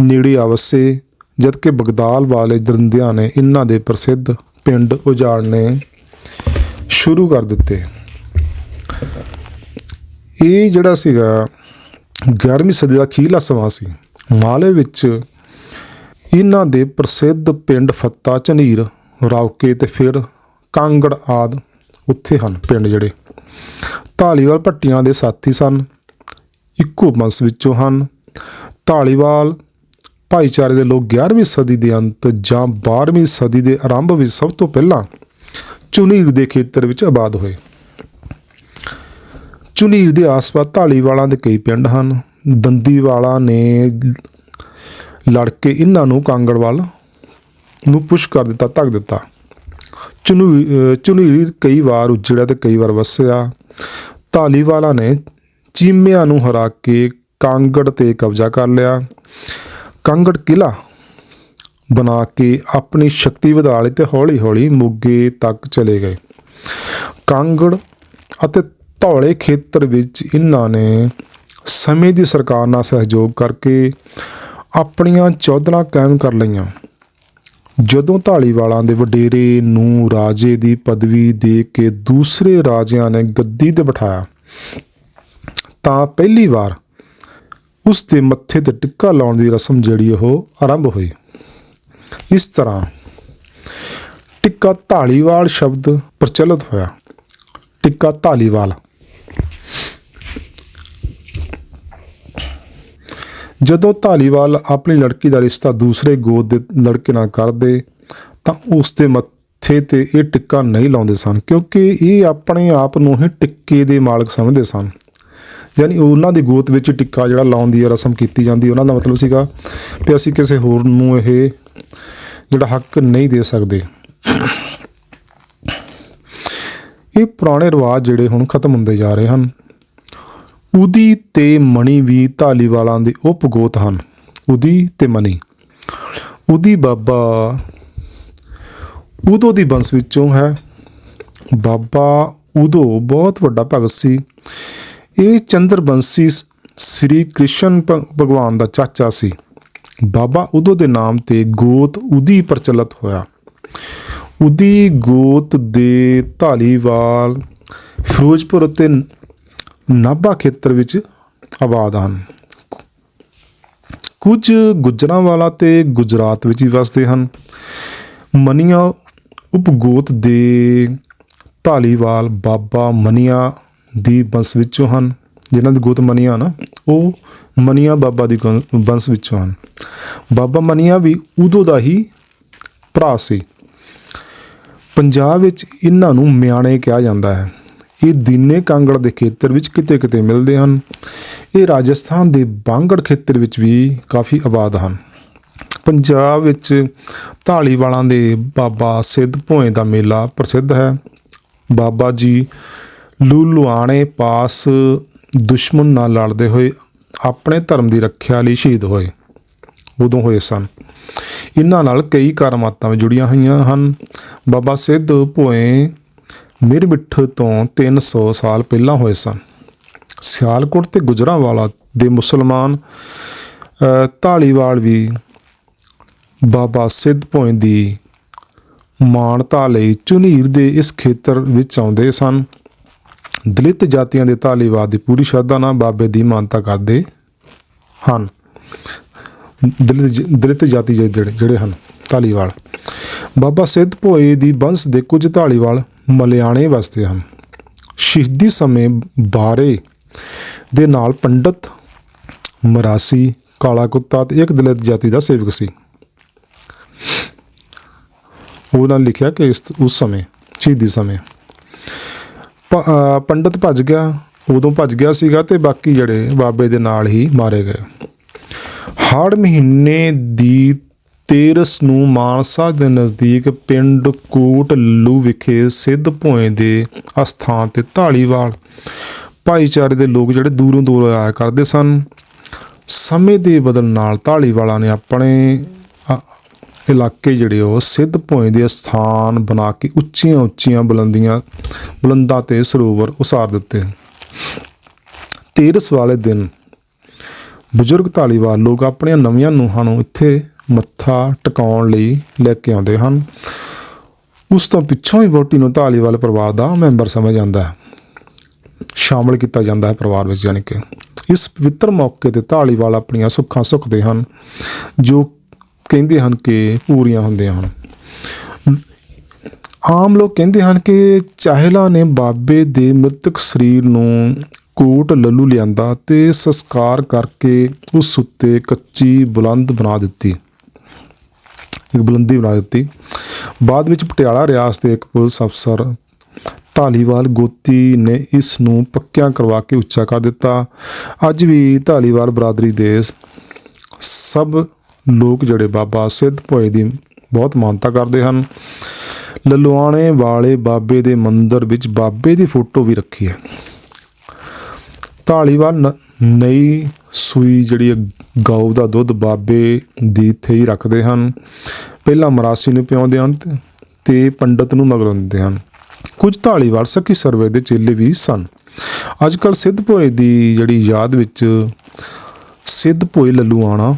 ਨੇੜੇ ਆਵਸੇ ਜਦ ਕਿ ਬਗਦਾਲ ਵਾਲੇ ਦਰਿੰਦਿਆਂ ਨੇ ਇਹਨਾਂ ਦੇ ਪ੍ਰਸਿੱਧ ਪਿੰਡ ਉਜਾੜਨੇ ਸ਼ੁਰੂ ਕਰ ਦਿੱਤੇ। ਇਹ ਜਿਹੜਾ ਸੀਗਾ 11ਵੀਂ ਸਦੀ ਦਾ ਅਖੀਰਲਾ ਸਮਾਂ ਸੀ। ਮਾਲੇ ਵਿੱਚ ਇਹਨਾਂ ਦੇ ਪ੍ਰਸਿੱਧ ਪਿੰਡ ਫੱਤਾ, ਝਨੀਰ, ਰੌਕੇ ਤੇ ਫਿਰ ਕਾਂਗੜ ਆਦ ਉੱਥੇ ਹਨ ਪਿੰਡ ਜਿਹੜੇ। ਢਾਲੀਵਾਲ ਭੱਟੀਆਂ ਦੇ ਸਾਥੀ ਸਨ, ਇੱਕੋ ਵੰਸ਼ ਵਿੱਚੋਂ ਹਨ। ਢਾਲੀਵਾਲ ਭਾਈਚਾਰੇ ਦੇ ਲੋਕ 11ਵੀਂ ਸਦੀ ਦੇ ਅੰਤ ਜਾਂ 12ਵੀਂ ਸਦੀ ਦੇ ਆਰੰਭ ਵਿੱਚ ਸਭ ਤੋਂ ਪਹਿਲਾਂ ਚੁਨੀਰ ਦੇ ਖੇਤਰ ਵਿੱਚ ਆਬਾਦ ਹੋਏ। ਚੁਨੀਰ ਦੇ ਆਸ-ਪਾਸ ਢਾਲੀਵਾਲਾਂ ਦੇ ਕਈ ਪਿੰਡ ਹਨ। ਦੰਦੀਵਾਲਾ ਨੇ ਲੜ ਕੇ ਇਹਨਾਂ ਨੂੰ ਕਾਂਗੜ ਵੱਲ ਨੂੰ ਪੁਸ਼ ਕਰ ਦਿੱਤਾ, ਧੱਕ ਦਿੱਤਾ। ਚੁਨੂ ਝੁਨੀਰ ਕਈ ਵਾਰ ਉਜੜਿਆ ਤੇ ਕਈ ਵਾਰ ਵਸਿਆ। ਧਾਲੀਵਾਲਾ ਨੇ ਚੀਮਿਆਂ ਨੂੰ ਹਰਾ ਕੇ ਕਾਂਗੜ ਤੇ ਕਬਜ਼ਾ ਕਰ ਲਿਆ। ਕਾਂਗੜ ਕਿਲਾ ਬਣਾ ਕੇ ਆਪਣੀ ਸ਼ਕਤੀ ਵਧਾ ਲਈ ਤੇ ਹੌਲੀ-ਹੌਲੀ ਮੋਗੇ ਤੱਕ ਚਲੇ ਗਏ। ਕਾਂਗੜ ਅਤੇ ਧੌਲੇ ਖੇਤਰ ਵਿੱਚ ਇਹਨਾਂ ਨੇ ਸਮੇਂ ਦੀ ਸਰਕਾਰ ਨਾਲ ਸਹਿਯੋਗ ਕਰਕੇ ਆਪਣੀਆਂ ਚੌਧਰਾਂ ਕਾਇਮ ਕਰ ਲਈਆਂ। ਜਦੋਂ ਢਾਲੀਵਾਲਾਂ ਦੇ ਵਡੇਰੇ ਨੂੰ ਰਾਜੇ ਦੀ ਪਦਵੀ ਦੇ ਕੇ ਦੂਸਰੇ ਰਾਜਿਆਂ ਨੇ ਗੱਦੀ ਤੇ ਬਿਠਾਇਆ, ਤਾਂ ਪਹਿਲੀ ਵਾਰ ਉਸ ਦੇ ਮੱਥੇ ਤੇ ਟਿੱਕਾ ਲਾਉਣ ਦੀ ਰਸਮ ਜਿਹੜੀ ਉਹ ਆਰੰਭ ਹੋਈ। ਇਸ ਤਰ੍ਹਾਂ ਟਿੱਕਾ ਢਾਲੀਵਾਲ ਸ਼ਬਦ ਪ੍ਰਚਲਿਤ ਹੋਇਆ। ਟਿੱਕਾ ਢਾਲੀਵਾਲ ਜਦੋਂ ਧਾਲੀਵਾਲ ਆਪਣੀ ਲੜਕੀ ਦਾ ਰਿਸ਼ਤਾ ਦੂਸਰੇ ਗੋਦ ਦੇ ਲੜਕੇ ਨਾਲ ਕਰਦੇ, ਤਾਂ ਉਸ ਦੇ ਮੱਥੇ ਤੇ ਇਹ ਟਿੱਕਾ ਨਹੀਂ ਲਾਉਂਦੇ ਸਨ, ਕਿਉਂਕਿ ਇਹ ਆਪਣੇ ਆਪ ਨੂੰ ਹੀ ਟਿੱਕੇ ਦੇ ਮਾਲਕ ਸਮਝਦੇ ਸਨ। ਯਾਨੀ ਉਹਨਾਂ ਦੀ ਗੋਤ ਵਿੱਚ ਟਿੱਕਾ ਜਿਹੜਾ ਲਾਉਣ ਦੀ ਰਸਮ ਕੀਤੀ ਜਾਂਦੀ, ਉਹਨਾਂ ਦਾ ਮਤਲਬ ਸੀਗਾ ਕਿ ਅਸੀਂ ਕਿਸੇ ਹੋਰ ਨੂੰ ਇਹ ਜਿਹੜਾ ਹੱਕ ਨਹੀਂ ਦੇ ਸਕਦੇ। ਇਹ ਪੁਰਾਣੇ ਰਿਵਾਜ ਜਿਹੜੇ ਹੁਣ ਖਤਮ ਹੁੰਦੇ ਜਾ ਰਹੇ ਹਨ। ਉਦੀ ਤੇ ਮਣੀ ਵੀ ਧਾਲੀਵਾਲਾਂ ਦੇ ਉਪਗੋਤ ਹਨ। ਉਦੀ ਤੇ ਮਣੀ। ਉਦੀ ਬਾਬਾ ਉਦੋਂ ਦੀ ਬੰਸ ਵਿੱਚੋਂ ਹੈ। ਬਾਬਾ ਉਦੋਂ ਬਹੁਤ ਵੱਡਾ ਭਗਤ ਸੀ। ਇਹ ਚੰਦਰਬੰਸੀ ਸ- ਸ੍ਰੀ ਕ੍ਰਿਸ਼ਨ ਭ- ਭਗਵਾਨ ਦਾ ਚਾਚਾ ਸੀ। ਬਾਬਾ ਉਦੋਂ ਦੇ ਨਾਮ ਤੇ ਗੋਤ ਉਦੀ ਪ੍ਰਚਲਿਤ ਹੋਇਆ। ਉਦੀ ਗੋਤ ਦੇ ਧਾਲੀਵਾਲ ਫਿਰੋਜ਼ਪੁਰ ਅਤੇ ਨਾਭਾ ਖੇਤਰ ਵਿੱਚ ਆਬਾਦ ਹਨ। ਕੁਝ ਗੁਜਰਾਂਵਾਲਾ ਤੇ ਗੁਜਰਾਤ ਵਿੱਚ ਹੀ ਵਸਦੇ ਹਨ। ਮਨੀਆਂ ਉਪਗੋਤ ਦੇ ਧਾਲੀਵਾਲ ਬਾਬਾ ਮਨੀਆ ਦੀ ਬੰਸ ਵਿੱਚੋਂ ਹਨ। ਜਿਨ੍ਹਾਂ ਦੀ ਗੋਤ ਮਨੀਆ ਨਾ, ਉਹ ਮਨੀਆ ਬਾਬਾ ਦੀ ਗੰ- ਵਿੱਚੋਂ ਹਨ। ਬਾਬਾ ਮਨੀਆ ਵੀ ਉਦੋਂ ਦਾ ਹੀ ਭਰਾ ਸੀ। ਪੰਜਾਬ ਵਿੱਚ ਇਹਨਾਂ ਨੂੰ ਮਿਆਣੇ ਕਿਹਾ ਜਾਂਦਾ ਹੈ। ਇਹ ਦੀਨੇ ਕਾਂਗੜ ਦੇ ਖੇਤਰ ਵਿੱਚ ਕਿਤੇ-ਕਿਤੇ ਮਿਲਦੇ ਹਨ। ਇਹ ਰਾਜਸਥਾਨ ਦੇ ਬਾਂਗੜ ਖੇਤਰ ਵਿੱਚ ਵੀ ਕਾਫੀ ਆਬਾਦ ਹਨ। ਪੰਜਾਬ ਵਿੱਚ ਢਾਲੀਵਾਲਾਂ ਦੇ ਬਾਬਾ ਸਿੱਧ ਭੋਏ ਦਾ ਮੇਲਾ ਪ੍ਰਸਿੱਧ ਹੈ। ਬਾਬਾ ਜੀ ਲੁਲੁਆਣੇ ਪਾਸ ਦੁਸ਼ਮਣ ਨਾਲ ਲੜਦੇ ਹੋਏ ਆਪਣੇ ਧਰਮ ਦੀ ਰੱਖਿਆ ਲਈ ਸ਼ਹੀਦ ਹੋਏ। ਉਦੋਂ ਹੋਏ ਸਨ। ਇਹਨਾਂ ਨਾਲ ਕਈ ਕਰਮਾਤਾਂ ਵੀ ਜੁੜੀਆਂ ਹੋਈਆਂ ਹਨ। ਬਾਬਾ ਸਿੱਧ ਭੋਏ ਮਿਰਮਿੱਠ ਤੋਂ 300 ਸਾਲ ਪਹਿਲਾਂ ਹੋਏ ਸਨ। ਸਿਆਲਕੋਟ ਤੇ ਗੁਜਰਾਂਵਾਲਾ ਦੇ ਮੁਸਲਮਾਨ ਅ, ਢਾਲੀਵਾਲ ਵੀ ਬਾਬਾ ਸਿੱਧ ਭੋਏ ਦੀ ਮਾਨਤਾ ਲਈ ਝੁਨੀਰ ਦੇ ਇਸ ਖੇਤਰ ਵਿੱਚ ਆਉਂਦੇ ਸਨ। ਦਲਿਤ ਜਾਤੀਆਂ ਦੇ ਧਾਲੀਵਾਲ ਦੀ ਪੂਰੀ ਸ਼ਰਧਾ ਨਾਲ ਬਾਬੇ ਦੀ ਮਾਨਤਾ ਕਰਦੇ ਹਨ। ਦਲਿਤ ਜ- ਦਲਿਤ ਜਾਤੀ ਜਿਹੜੇ ਜਿਹੜੇ ਹਨ ਧਾਲੀਵਾਲ। ਬਾਬਾ ਸਿੱਧ ਭੋਏ ਦੀ ਬੰਸ ਦੇ ਕੁਝ ਧਾਲੀਵਾਲ ਮਲਿਆਣੇ ਵਸਦੇ ਹਨ। ਸ਼ਹੀਦੀ ਸਮੇਂ ਬਾਰੇ ਦੇ ਨਾਲ ਪੰਡਤ ਮਰਾਸੀ, ਕਾਲਾ ਕੁੱਤਾ ਤੇ ਇੱਕ ਦਲਿਤ ਜਾਤੀ ਦਾ ਸੇਵਕ ਸੀ। ਉਹਨਾਂ ਨੇ ਲਿਖਿਆ ਕਿ ਇਸ ਉਸ ਸਮੇਂ, ਸ਼ਹੀਦੀ ਸਮੇਂ, ਪ- ਪੰਡਤ ਭੱਜ ਗਿਆ, ਉਦੋਂ ਭੱਜ ਗਿਆ ਸੀਗਾ ਤੇ ਬਾਕੀ ਜਿਹੜੇ ਬਾਬੇ ਦੇ ਨਾਲ ਹੀ ਮਾਰੇ ਗਏ। ਹਾੜ ਮਹੀਨੇ ਦੀ ਤੇਰਸ ਨੂੰ ਮਾਨਸਾ ਦੇ ਨਜ਼ਦੀਕ ਪਿੰਡ ਕੋਟ ਲੱਲੂ ਵਿਖੇ ਸਿੱਧ ਭੋਏ ਦੇ ਅਸਥਾਨ ਤੇ ਢਾਲੀਵਾਲ ਭਾਈਚਾਰੇ ਦੇ ਲੋਕ ਜਿਹੜੇ ਦੂਰੋਂ ਦੂਰ ਆਇਆ ਕਰਦੇ ਸਨ। ਸਮੇਂ ਦੇ ਬਦਲ ਨਾਲ ਢਾਲੀਵਾਲਾਂ ਨੇ ਆਪਣੇ ਇਲਾਕੇ ਜਿਹੜੇ ਉਹ ਸਿੱਧ ਭੋਏ ਦੇ ਸਥਾਨ ਬਣਾ ਕੇ ਉੱਚੀਆਂ ਉੱਚੀਆਂ ਬੁਲੰਦੀਆਂ, ਬੁਲੰਦਾਂ ਤੇ ਸਰੋਵਰ ਉਸਾਰ ਦਿੱਤੇ। ਤੇਰਸ ਵਾਲੇ ਦਿਨ ਬਜ਼ੁਰਗ ਧਾਲੀਵਾਲ ਲੋਕ ਆਪਣੀਆਂ ਨਵੀਆਂ ਨੂੰਹਾਂ ਨੂੰ ਇੱਥੇ ਮੱਥਾ ਟਿਕਾਉਣ ਲਈ ਲੈ ਕੇ ਆਉਂਦੇ ਹਨ। ਉਸ ਤੋਂ ਪਿੱਛੋਂ ਹੀ ਵੋਟੀ ਨੂੰ ਧਾਲੀਵਾਲ ਪਰਿਵਾਰ ਦਾ ਮੈਂਬਰ ਸਮਝ ਆਉਂਦਾ ਹੈ। ਸ਼ਾਮਲ ਕੀਤਾ ਜਾਂਦਾ ਹੈ ਪਰਿਵਾਰ ਵਿੱਚ ਯਾਨੀ ਕਿ। ਇਸ ਪਵਿੱਤਰ ਮੌਕੇ ਤੇ ਧਾਲੀਵਾਲ ਆਪਣੀਆਂ ਸੁੱਖਾਂ ਸੁੱਖਦੇ ਹਨ, ਜੋ ਕਹਿੰਦੇ ਹਨ ਕਿ ਪੂਰੀਆਂ ਹੁੰਦੀਆਂ ਹਨ। ਆਮ ਲੋਕ ਕਹਿੰਦੇ ਹਨ ਕਿ ਚਾਹਲਾ ਨੇ ਬਾਬੇ ਦੇ ਮ੍ਰਿਤਕ ਸਰੀਰ ਨੂੰ ਕੋਟ ਲੱਲੂ ਲਿਆਂਦਾ ਤੇ ਸੰਸਕਾਰ ਕਰਕੇ ਉਸ ਉੱਤੇ ਕੱਚੀ ਬੁਲੰਦ ਬਣਾ ਦਿੱਤੀ। ਇੱਕ ਬੁਲੰਦੀ ਬਣਾ ਦਿੱਤੀ। ਬਾਅਦ ਵਿੱਚ ਪਟਿਆਲਾ ਰਿਆਸਤ ਦੇ ਇੱਕ ਪੁਲਿਸ ਅਫਸਰ ਧਾਲੀਵਾਲ ਗੋਤੀ ਨੇ ਇਸ ਨੂੰ ਪੱਕਿਆਂ ਕਰਵਾ ਕੇ ਉੱਚਾ ਕਰ ਦਿੱਤਾ। ਅੱਜ ਵੀ ਧਾਲੀਵਾਲ ਬਰਾਦਰੀ ਦੇ ਸਭ ਲੋਕ ਜਿਹੜੇ ਬਾਬਾ ਸਿੱਧ ਭੋਏ ਦੀ ਬਹੁਤ ਮਾਨਤਾ ਕਰਦੇ ਹਨ। ਲਲਵਾਣੇ ਵਾਲੇ ਬਾਬੇ ਦੇ ਮੰਦਿਰ ਵਿੱਚ ਬਾਬੇ ਦੀ ਫੋਟੋ ਵੀ ਰੱਖੀ ਹੈ। ਧਾਲੀਵਾਲ ਨ- ਨਈ ਸੂਈ ਜਿਹੜੀ ਹੈ, ਗਊ ਦਾ ਦੁੱਧ ਬਾਬੇ ਦੀ ਇੱਥੇ ਹੀ ਰੱਖਦੇ ਹਨ। ਪਹਿਲਾਂ ਮਰਾਸੀ ਨੂੰ ਪਿਆਉਂਦੇ ਹਨ ਤੇ- ਤੇ ਪੰਡਤ ਨੂੰ ਮਗਰੋਂ ਦਿੰਦੇ ਹਨ। ਕੁਝ ਧਾਲੀਵਾਲ ਸਕੀ ਸਰਵੇ ਦੇ ਚੇਲੇ ਵੀ ਸਨ। ਅੱਜ ਕੱਲ ਸਿੱਧ ਭੋਏ ਦੀ ਜਿਹੜੀ ਯਾਦ ਵਿੱਚ ਸਿੱਧ ਭੋਏ ਲੱਲੂਆਣਾ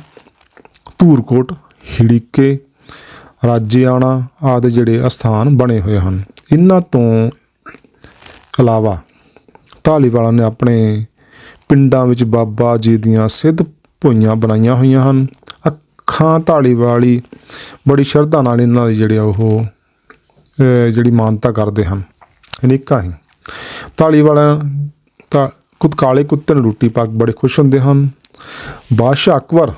ਧੂਰਕੋਟ, ਹਿੜੀਕੇ ਰਾਜੇਆਣਾ ਆਦਿ ਜਿਹੜੇ ਅਸਥਾਨ ਬਣੇ ਹੋਏ ਹਨ। ਇਹਨਾਂ ਤੋਂ ਇਲਾਵਾ ਧਾਲੀਵਾਲਾਂ ਨੇ ਆਪਣੇ ਪਿੰਡਾਂ ਵਿੱਚ ਬਾਬਾ ਜੀ ਦੀਆਂ ਸਿੱਧ ਭੋਈਆਂ ਬਣਾਈਆਂ ਹੋਈਆਂ ਹਨ। ਅੱਖਾਂ ਧਾਲੀਵਾਲੀ ਬੜੀ ਸ਼ਰਧਾ ਨਾਲ ਇਹਨਾਂ ਦੀ ਜਿਹੜੇ ਉਹ ਜਿਹੜੀ ਮਾਨਤਾ ਕਰਦੇ ਹਨ। ਅਨੇਕਾਂ ਹੀ। ਧਾਲੀਵਾਲਾਂ ਤਾਂ ਕੁੱਤ ਕਾਲੇ ਕੁੱਤੇ ਨੂੰ ਰੋਟੀ ਪਾ ਕੇ ਬੜੇ ਖੁਸ਼ ਹੁੰਦੇ ਹਨ। ਬਾਦਸ਼ਾਹ ਅਕਬਰ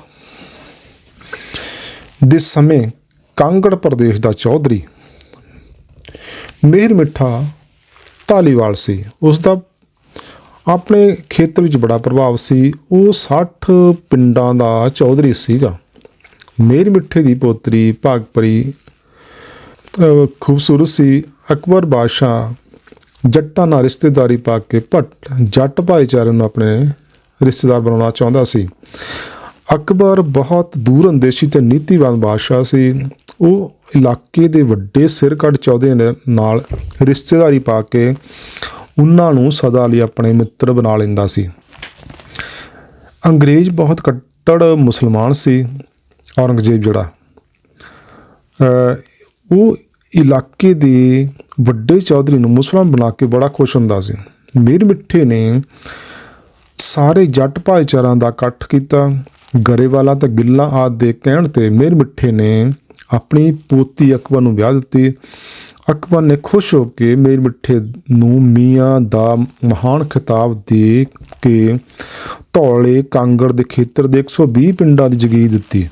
ਦੇ ਸਮੇਂ ਕਾਂਗੜ ਪ੍ਰਦੇਸ਼ ਦਾ ਚੌਧਰੀ, ਮਿਹਰ ਮਿੱਠਾ ਧਾਲੀਵਾਲ ਸੀ। ਉਸ ਦਾ ਆਪਣੇ ਖੇਤਰ ਵਿੱਚ ਬੜਾ ਪ੍ਰਭਾਵ ਸੀ। ਉਹ 60 ਪਿੰਡਾਂ ਦਾ ਚੌਧਰੀ ਸੀਗਾ। ਮੇਰ ਮਿੱਠੇ ਦੀ ਪੋਤਰੀ ਭਾਗਪਰੀ ਖੂਬਸੂਰਤ ਸੀ। ਅਕਬਰ ਬਾਦਸ਼ਾਹ ਜੱਟਾਂ ਨਾਲ ਰਿਸ਼ਤੇਦਾਰੀ ਪਾ ਕੇ ਭੱਟ, ਜੱਟ ਭਾਈਚਾਰੇ ਨੂੰ ਆਪਣੇ ਰਿਸ਼ਤੇਦਾਰ ਬਣਾਉਣਾ ਚਾਹੁੰਦਾ ਸੀ। ਅਕਬਰ ਬਹੁਤ ਦੂਰ ਅੰਦੇਸ਼ੀ ਤੇ ਨੀਤੀਵਾਨ ਬਾਦਸ਼ਾਹ ਸੀ। ਉਹ ਇਲਾਕੇ ਦੇ ਵੱਡੇ ਸਿਰਕੱਢ ਚੌਧਰੀ ਦੇ ਨਾਲ ਰਿਸ਼ਤੇਦਾਰੀ ਪਾ ਕੇ ਉਹਨਾਂ ਨੂੰ ਸਦਾ ਲਈ ਆਪਣੇ ਮਿੱਤਰ ਬਣਾ ਲੈਂਦਾ ਸੀ। ਅੰਗਰੇਜ਼ ਬਹੁਤ ਕੱਟੜ ਮੁਸਲਮਾਨ ਸੀ, ਔਰੰਗਜ਼ੇਬ ਜਿਹੜਾ। ਉਹ ਇਲਾਕੇ ਦੇ ਵੱਡੇ ਚੌਧਰੀ ਨੂੰ ਮੁਸਲਮਾਨ ਬਣਾ ਕੇ ਬੜਾ ਖੁਸ਼ ਹੁੰਦਾ ਸੀ। ਮੀਰ ਮਿੱਠੇ ਨੇ ਸਾਰੇ ਜੱਟ ਭਾਈਚਾਰਿਆਂ ਦਾ ਇਕੱਠ ਕੀਤਾ, ਗਰੇਵਾਲਾ ਤੇ ਗਿੱਲਾ ਆਦ ਦੇ ਕਹਿਣ ਤੇ ਮੀਰ ਮਿੱਠੇ ਨੇ ਆਪਣੀ ਪੋਤੀ ਅਕਬਰ ਨੂੰ ਵਿਆਹ ਦਿੱਤੀ। ਅਕਬਰ ਨੇ ਖੁਸ਼ ਹੋ ਕੇ ਮੀਰ ਮਿੱਠੇ ਨੂੰ ਮੀਆਂ ਦਾ ਮਹਾਨ ਖਿਤਾਬ ਦੇ ਕੇ ਧੌਲੇ ਕਾਂਗੜ ਦੇ ਖੇਤਰ ਦੇ 120 ਪਿੰਡਾਂ ਦੀ ਜਗੀਰ ਦਿੱਤੀ।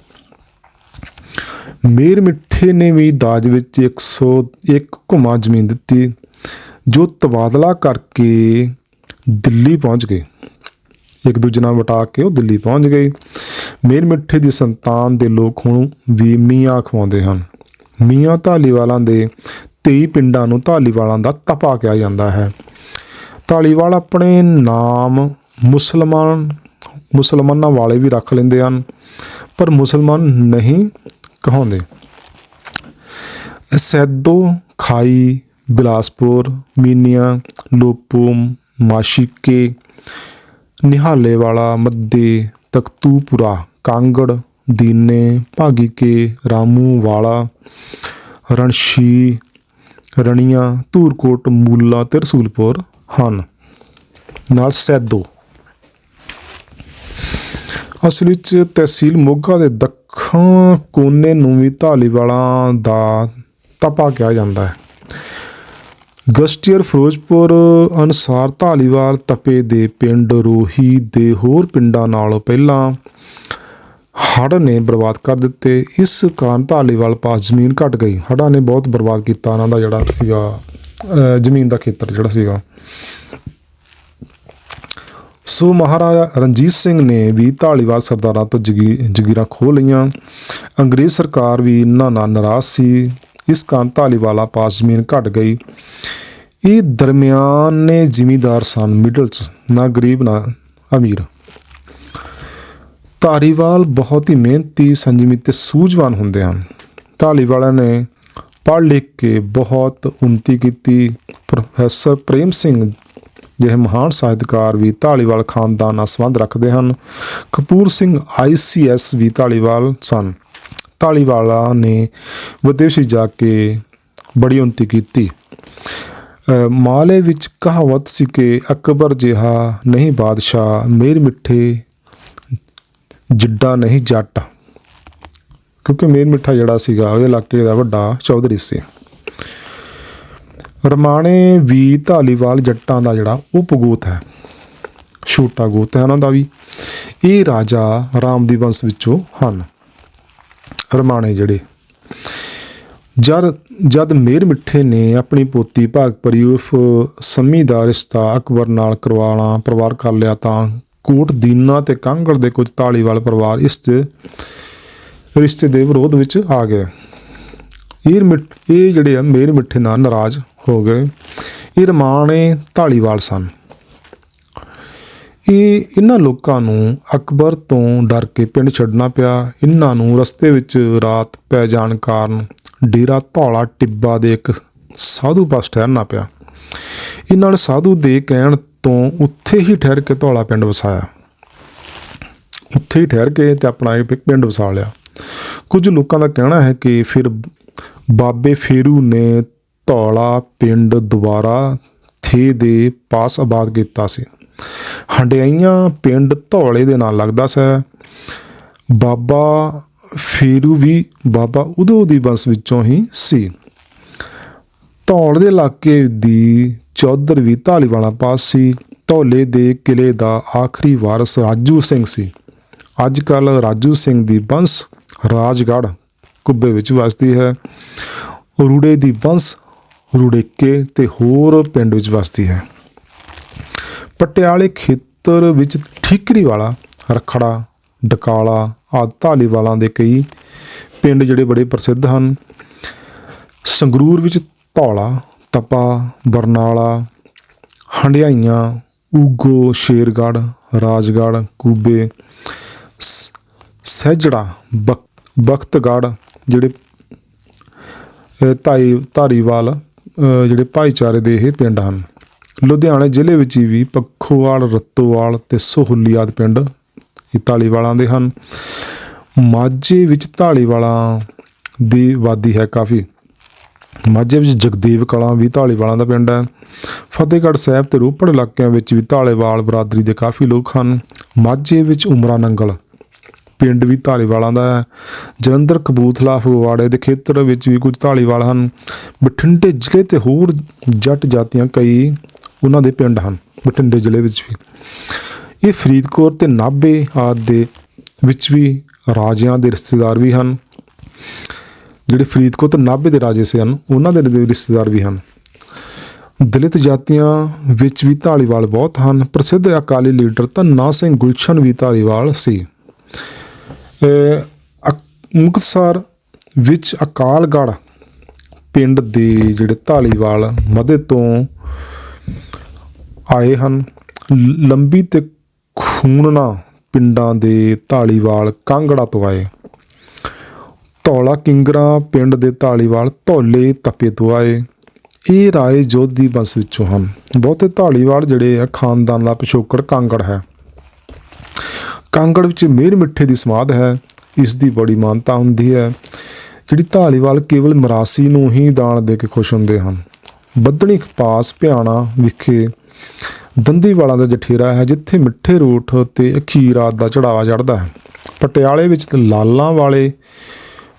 ਮੇਰ ਮਿੱਠੇ ਨੇ ਵੀ ਦਾਜ ਵਿੱਚ 101 ਘੁਮਾ ਜ਼ਮੀਨ ਦਿੱਤੀ, ਜੋ ਤਬਾਦਲਾ ਕਰਕੇ ਦਿੱਲੀ ਪਹੁੰਚ ਗਏ ਇੱਕ ਦੂਜੇ ਨਾਲ ਵਟਾ ਕੇ ਉਹ ਦਿੱਲੀ ਪਹੁੰਚ ਗਏ ਮੇਰ ਮਿੱਠੇ ਦੀ ਸੰਤਾਨ ਦੇ ਲੋਕ ਹੁਣ ਵੀ ਮੀਆਂ ਖਵਾਉਂਦੇ ਹਨ। ਮੀਆਂ ਧਾਲੀਵਾਲਾਂ ਦੇ 23 ਪਿੰਡਾਂ ਨੂੰ ਧਾਲੀਵਾਲਾਂ ਦਾ ਤਪਾ ਕਿਹਾ ਜਾਂਦਾ ਹੈ। ਧਾਲੀਵਾਲ ਆਪਣੇ ਨਾਮ ਮੁਸਲਮਾਨ, ਮੁਸਲਮਾਨਾਂ ਵਾਲੇ ਵੀ ਰੱਖ ਲੈਂਦੇ ਹਨ, ਪਰ ਮੁਸਲਮਾਨ ਨਹੀਂ ਕਹਾਉਂਦੇ। ਸੈਦੋ, ਖਾਈ, ਬਿਲਾਸਪੁਰ, ਮੀਨੀਆਂ, ਲੋਪੂਮ, ਮਾਸ਼ੀਕੇ ਨਿਹਾਲੇ ਵਾਲਾ ਮੱਦੇ, ਤਖਤੂਪੁਰਾ, ਕਾਂਗੜ, ਦੀਨੇ, ਭਾਗੀਕੇ ਰਾਮੂ ਵਾਲਾ ਰਣਸ਼ੀ ਰਣੀਆਂ, ਧੂਰਕੋਟ, ਮੂਲਾ ਤੇ ਰਸੂਲਪੁਰ ਹਨ। ਨਾਲ ਸੈਦੋ। ਅਸਲ ਵਿੱਚ ਤਹਿਸੀਲ ਮੋਗਾ ਦੇ ਦੱਖਣ ਕੋਨੇ ਨੂੰ ਵੀ ਧਾਲੀਵਾਲਾਂ ਦਾ ਤਪਾ ਕਿਹਾ ਜਾਂਦਾ ਹੈ। ਗਸਟੀਅਰ ਫਿਰੋਜ਼ਪੁਰ ਅਨੁਸਾਰ ਧਾਲੀਵਾਲ ਤਪੇ ਦੇ ਪਿੰਡ ਰੋਹੀ ਦੇ ਹੋਰ ਪਿੰਡਾਂ ਨਾਲੋਂ ਪਹਿਲਾਂ ਹੜ੍ਹ ਨੇ ਬਰਬਾਦ ਕਰ ਦਿੱਤੇ। ਇਸ ਕਾਰਨ ਧਾਲੀਵਾਲ ਪਾਸ ਜ਼ਮੀਨ ਘਟ ਗਈ। ਹੜ੍ਹਾਂ ਨੇ ਬਹੁਤ ਬਰਬਾਦ ਕੀਤਾ ਉਹਨਾਂ ਦਾ ਜਿਹੜਾ ਸੀਗਾ ਜ਼ਮੀਨ ਦਾ ਖੇਤਰ ਜਿਹੜਾ ਸੀਗਾ। ਸੋ ਮਹਾਰਾਜਾ ਰਣਜੀਤ ਸਿੰਘ ਨੇ ਵੀ ਧਾਲੀਵਾਲ ਸਰਦਾਰਾਂ ਤੋਂ ਜਗੀ, ਜਗੀਰਾਂ ਖੋਹ ਲਈਆਂ। ਅੰਗਰੇਜ਼ ਸਰਕਾਰ ਵੀ ਇਹਨਾਂ ਨਾਲ ਨਾਰਾਜ਼ ਸੀ। ਇਸ ਕਾਰਨ ਧਾਲੀਵਾਲਾ ਪਾਸ ਜ਼ਮੀਨ ਘਟ ਗਈ। ਇਹ ਦਰਮਿਆਨੇ ਜ਼ਿਮੀਦਾਰ ਸਨ ਮਿਡਲ 'ਚ ਨਾ ਗਰੀਬ, ਨਾ ਅਮੀਰ। ਧਾਰੀਵਾਲ ਬਹੁਤ ਹੀ ਮਿਹਨਤੀ ਸੰਜਮੀ ਤੇ ਸੂਝਵਾਨ ਹੁੰਦੇ ਹਨ। ਧਾਲੀਵਾਲਾ ਨੇ ਪੜ੍ਹ ਲਿਖ ਕੇ ਬਹੁਤ ਉੱਨਤੀ ਕੀਤੀ। ਪ੍ਰੋਫੈਸਰ ਪ੍ਰੇਮ ਸਿੰਘ ਜਿਹੇ ਮਹਾਨ ਸਾਹਿਤਕਾਰ ਵੀ ਧਾਲੀਵਾਲ ਖਾਨਦਾਨ ਨਾਲ ਸੰਬੰਧ ਰੱਖਦੇ ਹਨ। ਕਪੂਰ ਸਿੰਘ ਆਈਸੀਐਸ ਵੀ ਧਾਲੀਵਾਲ ਸਨ। ਧਾਲੀਵਾਲਾ ਨੇ ਵਿਦੇਸ਼ੀ ਜਾ ਕੇ ਬੜੀ ਉੱਨਤੀ ਕੀਤੀ। ਮਾਲੇ ਵਿੱਚ ਕਹਾਵਤ ਸੀ ਕਿ ਅਕਬਰ ਜਿਹਾ ਨਹੀਂ ਬਾਦਸ਼ਾਹ, ਮੇਰ ਮਿੱਠੇ ਜਿੱਡਾ ਨਹੀਂ ਜੱਟ। ਕਿਉਂਕਿ ਮੇਰ ਮਿੱਠਾ ਜਿਹੜਾ ਸੀਗਾ, ਉਹ ਇਲਾਕੇ ਦਾ ਵੱਡਾ ਚੌਧਰੀ ਸੀ। ਰਮਾਣੇ ਵੀ ਧਾਲੀਵਾਲ ਜੱਟਾਂ ਦਾ ਜਿਹੜਾ ਉਪਗੋਤ ਹੈ। ਛੋਟਾ ਗੋਤ ਹੈ ਉਹਨਾਂ ਦਾ ਵੀ। ਇਹ ਰਾਜਾ ਰਾਮ ਦੀ ਵੰਸ਼ ਵਿੱਚੋਂ ਹਨ। ਰਮਾਣੇ ਜਿਹੜੇ। ਜਦ ਜਦ ਮੇਰ ਮਿੱਠੇ ਨੇ ਆਪਣੀ ਪੋਤੀ ਭਾਗਪਰੀ ਉਰਫ ਸੰਮੀ ਦਾ ਰਿਸ਼ਤਾ ਅਕਬਰ ਨਾਲ ਕਰਵਾਉਣਾ, ਪਰਿਵਾਰ ਕਰ ਲਿਆ ਤਾਂ ਕੋਟ ਦੀਨਾ ਤੇ ਕਾਂਗੜ ਦੇ ਕੁਝ ਧਾਲੀਵਾਲ ਪਰਿਵਾਰ ਇਸ ਦੇ ਰਿਸ਼ਤੇ ਦੇ ਵਿਰੋਧ ਵਿੱਚ ਆ ਗਏ। ਇਹ ਇਹ ਜਿਹੜੇ ਆ, ਮੇਰ ਮਿੱਠੇ ਨਾਲ ਨਾਰਾਜ਼ ਹੋ ਗਏ। ਇਹ ਰਮਾਣੇ ਢਾਲੀਵਾਲ ਸਨ। ਇਹ ਇਹਨਾਂ ਲੋਕਾਂ ਨੂੰ ਅਕਬਰ ਤੋਂ ਡਰ ਕੇ ਪਿੰਡ ਛੱਡਣਾ ਪਿਆ। ਇਹਨਾਂ ਨੂੰ ਰਸਤੇ ਵਿੱਚ ਰਾਤ ਪੈ ਜਾਣ ਕਾਰਨ ਡੇਰਾ ਧੌਲਾ ਟਿੱਬਾ ਦੇ ਇੱਕ ਸਾਧੂ ਪਾਸ ਠਹਿਰਨਾ ਪਿਆ। ਇਹਨਾਂ ਨੇ ਸਾਧੂ ਦੇ ਕਹਿਣ ਤੋਂ ਉੱਥੇ ਹੀ ਠਹਿਰ ਕੇ ਧੌਲਾ ਪਿੰਡ ਵਸਾਇਆ। ਉੱਥੇ ਹੀ ਠਹਿਰ ਕੇ ਤੇ ਆਪਣਾ ਇਹ ਪਿੰਡ ਵਸਾ ਲਿਆ। ਕੁਝ ਲੋਕਾਂ ਦਾ ਕਹਿਣਾ ਹੈ ਕਿ ਫਿਰ ਬਾਬੇ ਫੇਰੂ ਨੇ ਧੌਲਾ ਪਿੰਡ ਦੁਬਾਰਾ ਥੇ ਦੇ ਪਾਸ ਆਬਾਦ ਕੀਤਾ ਸੀ। ਹੰਡਿਆਈਆਂ ਪਿੰਡ ਧੌਲੇ ਦੇ ਨਾਲ ਲੱਗਦਾ ਸੀ। ਬਾਬਾ ਫੇਰੂ ਵੀ ਬਾਬਾ ਉਦੋਂ ਦੀ ਬੰਸ ਵਿੱਚੋਂ ਹੀ ਸੀ। ਧੌਲ ਦੇ ਇਲਾਕੇ ਦੀ ਚੌਧਰ ਵੀ ਧਾਲੀਵਾਲਾ ਪਾਸ ਸੀ। ਧੌਲੇ ਦੇ ਕਿਲੇ ਦਾ ਆਖਰੀ ਵਾਰਸ ਰਾਜੂ ਸਿੰਘ ਸੀ। ਅੱਜ ਕੱਲ ਰਾਜੂ ਸਿੰਘ ਦੀ ਬੰਸ ਰਾਜਗੜ੍ਹ ਕੁੱਬੇ ਵਿੱਚ ਵਸਦੀ ਹੈ। ਰੂੜੇ ਦੀ ਬੰਸ ਰੂੜੇਕੇ ਤੇ ਹੋਰ ਪਿੰਡ ਵਿੱਚ ਵਸਦੀ ਹੈ। ਪਟਿਆਲੇ ਖੇਤਰ ਵਿੱਚ ਠੀਕਰੀ ਵਾਲਾ, ਰਖੜਾ, ਡਕਾਲਾ ਆਦਿ ਧਾਲੀਵਾਲਾਂ ਦੇ ਕਈ ਪਿੰਡ ਜਿਹੜੇ ਬੜੇ ਪ੍ਰਸਿੱਧ ਹਨ। ਸੰਗਰੂਰ ਵਿੱਚ ਧੌਲਾ ਤਪਾ, ਬਰਨਾਲਾ, ਹੰਡਿਆਈਆਂ, ਊਗੋ, ਸ਼ੇਰਗੜ੍ਹ, ਰਾਜਗੜ੍ਹ, ਕੂਬੇ, ਸ- ਸਹਿਜੜਾ ਬਖ- ਬਖਤਗੜ੍ਹ, ਜਿਹੜੇ ਇਹ ਧਾਈ, ਧਾਰੀਵਾਲ ਜਿਹੜੇ ਭਾਈਚਾਰੇ ਦੇ ਇਹ ਪਿੰਡ ਹਨ। ਲੁਧਿਆਣਾ ਜ਼ਿਲ੍ਹੇ ਵਿੱਚ ਵੀ ਪੱਖੋਵਾਲ, ਰਤੋਵਾਲ ਤੇ ਸੋਹਲੀ ਆਦਿ ਪਿੰਡ ਧਾਲੀਵਾਲਾਂ ਦੇ ਹਨ। ਮਾਝੇ ਵਿੱਚ ਧਾਲੀਵਾਲਾਂ ਦੀ ਵਾਦੀ ਹੈ ਕਾਫੀ। ਮਾਝੇ ਵਿੱਚ ਜਗਦੇਵ ਕਲਾਂ ਵੀ ਧਾਲੀਵਾਲਾਂ ਦਾ ਪਿੰਡ ਹੈ। ਫਤਿਹਗੜ੍ਹ ਸਾਹਿਬ ਤੇ ਰੋਪੜ ਇਲਾਕਿਆਂ ਵਿੱਚ ਵੀ ਧਾਲੀਵਾਲ ਬਰਾਦਰੀ ਦੇ ਕਾਫੀ ਲੋਕ ਹਨ। ਮਾਝੇ ਵਿੱਚ ਉਮਰਾ ਨੰਗਲ ਪਿੰਡ ਵੀ ਧਾਲੀਵਾਲਾਂ ਦਾ ਹੈ। ਜਲੰਧਰ ਕਬੂਥਲਾ ਫਗਵਾੜੇ ਦੇ ਖੇਤਰ ਵਿੱਚ ਵੀ ਕੁਝ ਧਾਲੀਵਾਲ ਹਨ। ਬਠਿੰਡੇ ਜ਼ਿਲ੍ਹੇ ਤੇ ਹੋਰ ਜੱਟ ਜਾਤੀਆਂ ਕਈ ਉਹਨਾਂ ਦੇ ਪਿੰਡ ਹਨ, ਬਠਿੰਡੇ ਜ਼ਿਲ੍ਹੇ ਵਿੱਚ ਵੀ। ਇਹ ਫਰੀਦਕੋਟ ਤੇ ਨਾਭੇ ਆਦਿ ਦੇ ਵਿੱਚ ਵੀ ਰਾਜਿਆਂ ਦੇ ਰਿਸ਼ਤੇਦਾਰ ਵੀ ਹਨ। ਜਿਹੜੇ ਫਰੀਦਕੋਟ ਨਾਭੇ ਦੇ ਰਾਜੇ ਸਨ, ਉਹਨਾਂ ਦੇ ਰਿਸ਼ਤੇਦਾਰ ਵੀ ਹਨ। ਦਲਿਤ ਜਾਤੀਆਂ ਵਿੱਚ ਵੀ ਧਾਲੀਵਾਲ ਬਹੁਤ ਹਨ, ਪ੍ਰਸਿੱਧ ਅਕਾਲੀ ਲੀਡਰ ਧੰਨਾ ਸਿੰਘ ਗੁਲਸ਼ਨ ਵੀ ਧਾਲੀਵਾਲ ਸੀ। ਅਕ- ਮੁਕਤਸਰ ਵਿੱਚ ਅਕਾਲਗੜ੍ਹ ਪਿੰਡ ਦੇ ਜਿਹੜੇ ਧਾਲੀਵਾਲ ਮਦੇ ਤੋਂ ਆਏ ਹਨ। ਲੰਬੀ ਤੇ ਖੂਨਣਾ ਪਿੰਡਾਂ ਦੇ ਧਾਲੀਵਾਲ ਕਾਂਗੜਾ ਤੋਂ ਆਏ। ਧੌਲਾ ਕਿੰਗਰਾ ਪਿੰਡ ਦੇ ਧਾਲੀਵਾਲ ਧੌਲੇ ਤਪੇ ਤੋਂ ਆਏ ਇਹ ਰਾਏ ਜੋਧੀ ਬੰਸ ਵਿੱਚੋਂ ਹਨ। ਬਹੁਤੇ ਧਾਲੀਵਾਲ ਜਿਹੜੇ ਆ, ਖਾਨਦਾਨ ਦਾ ਪਿਛੋਕੜ ਕਾਂਗੜ ਹੈ। ਕਾਂਗੜ ਵਿੱਚ ਮੇਰ ਮਿੱਠੇ ਦੀ ਸਮਾਧ ਹੈ। ਇਸ ਦੀ ਬੜੀ ਮਾਨਤਾ ਹੁੰਦੀ ਹੈ। ਜਿਹੜੀ ਧਾਲੀਵਾਲ ਕੇਵਲ ਮਰਾਸੀ ਨੂੰ ਹੀ ਦਾਨ ਦੇ ਕੇ ਖੁਸ਼ ਹੁੰਦੇ ਹਨ। ਬੱਦਣੀ ਪਾਸ ਭਿਆਣਾ ਵਿਖੇ ਦੰਦੀ ਵਾਲਾ ਦਾ ਜਠੇਰਾ ਹੈ, ਜਿੱਥੇ ਮਿੱਠੇ ਰੂਠ ਤੇ ਅਖੀਰ ਆਦਿ ਦਾ ਚੜਾਵਾ ਚੜਦਾ ਹੈ। ਪਟਿਆਲੇ ਵਿੱਚ ਲਾਲਾਂ ਵਾਲੇ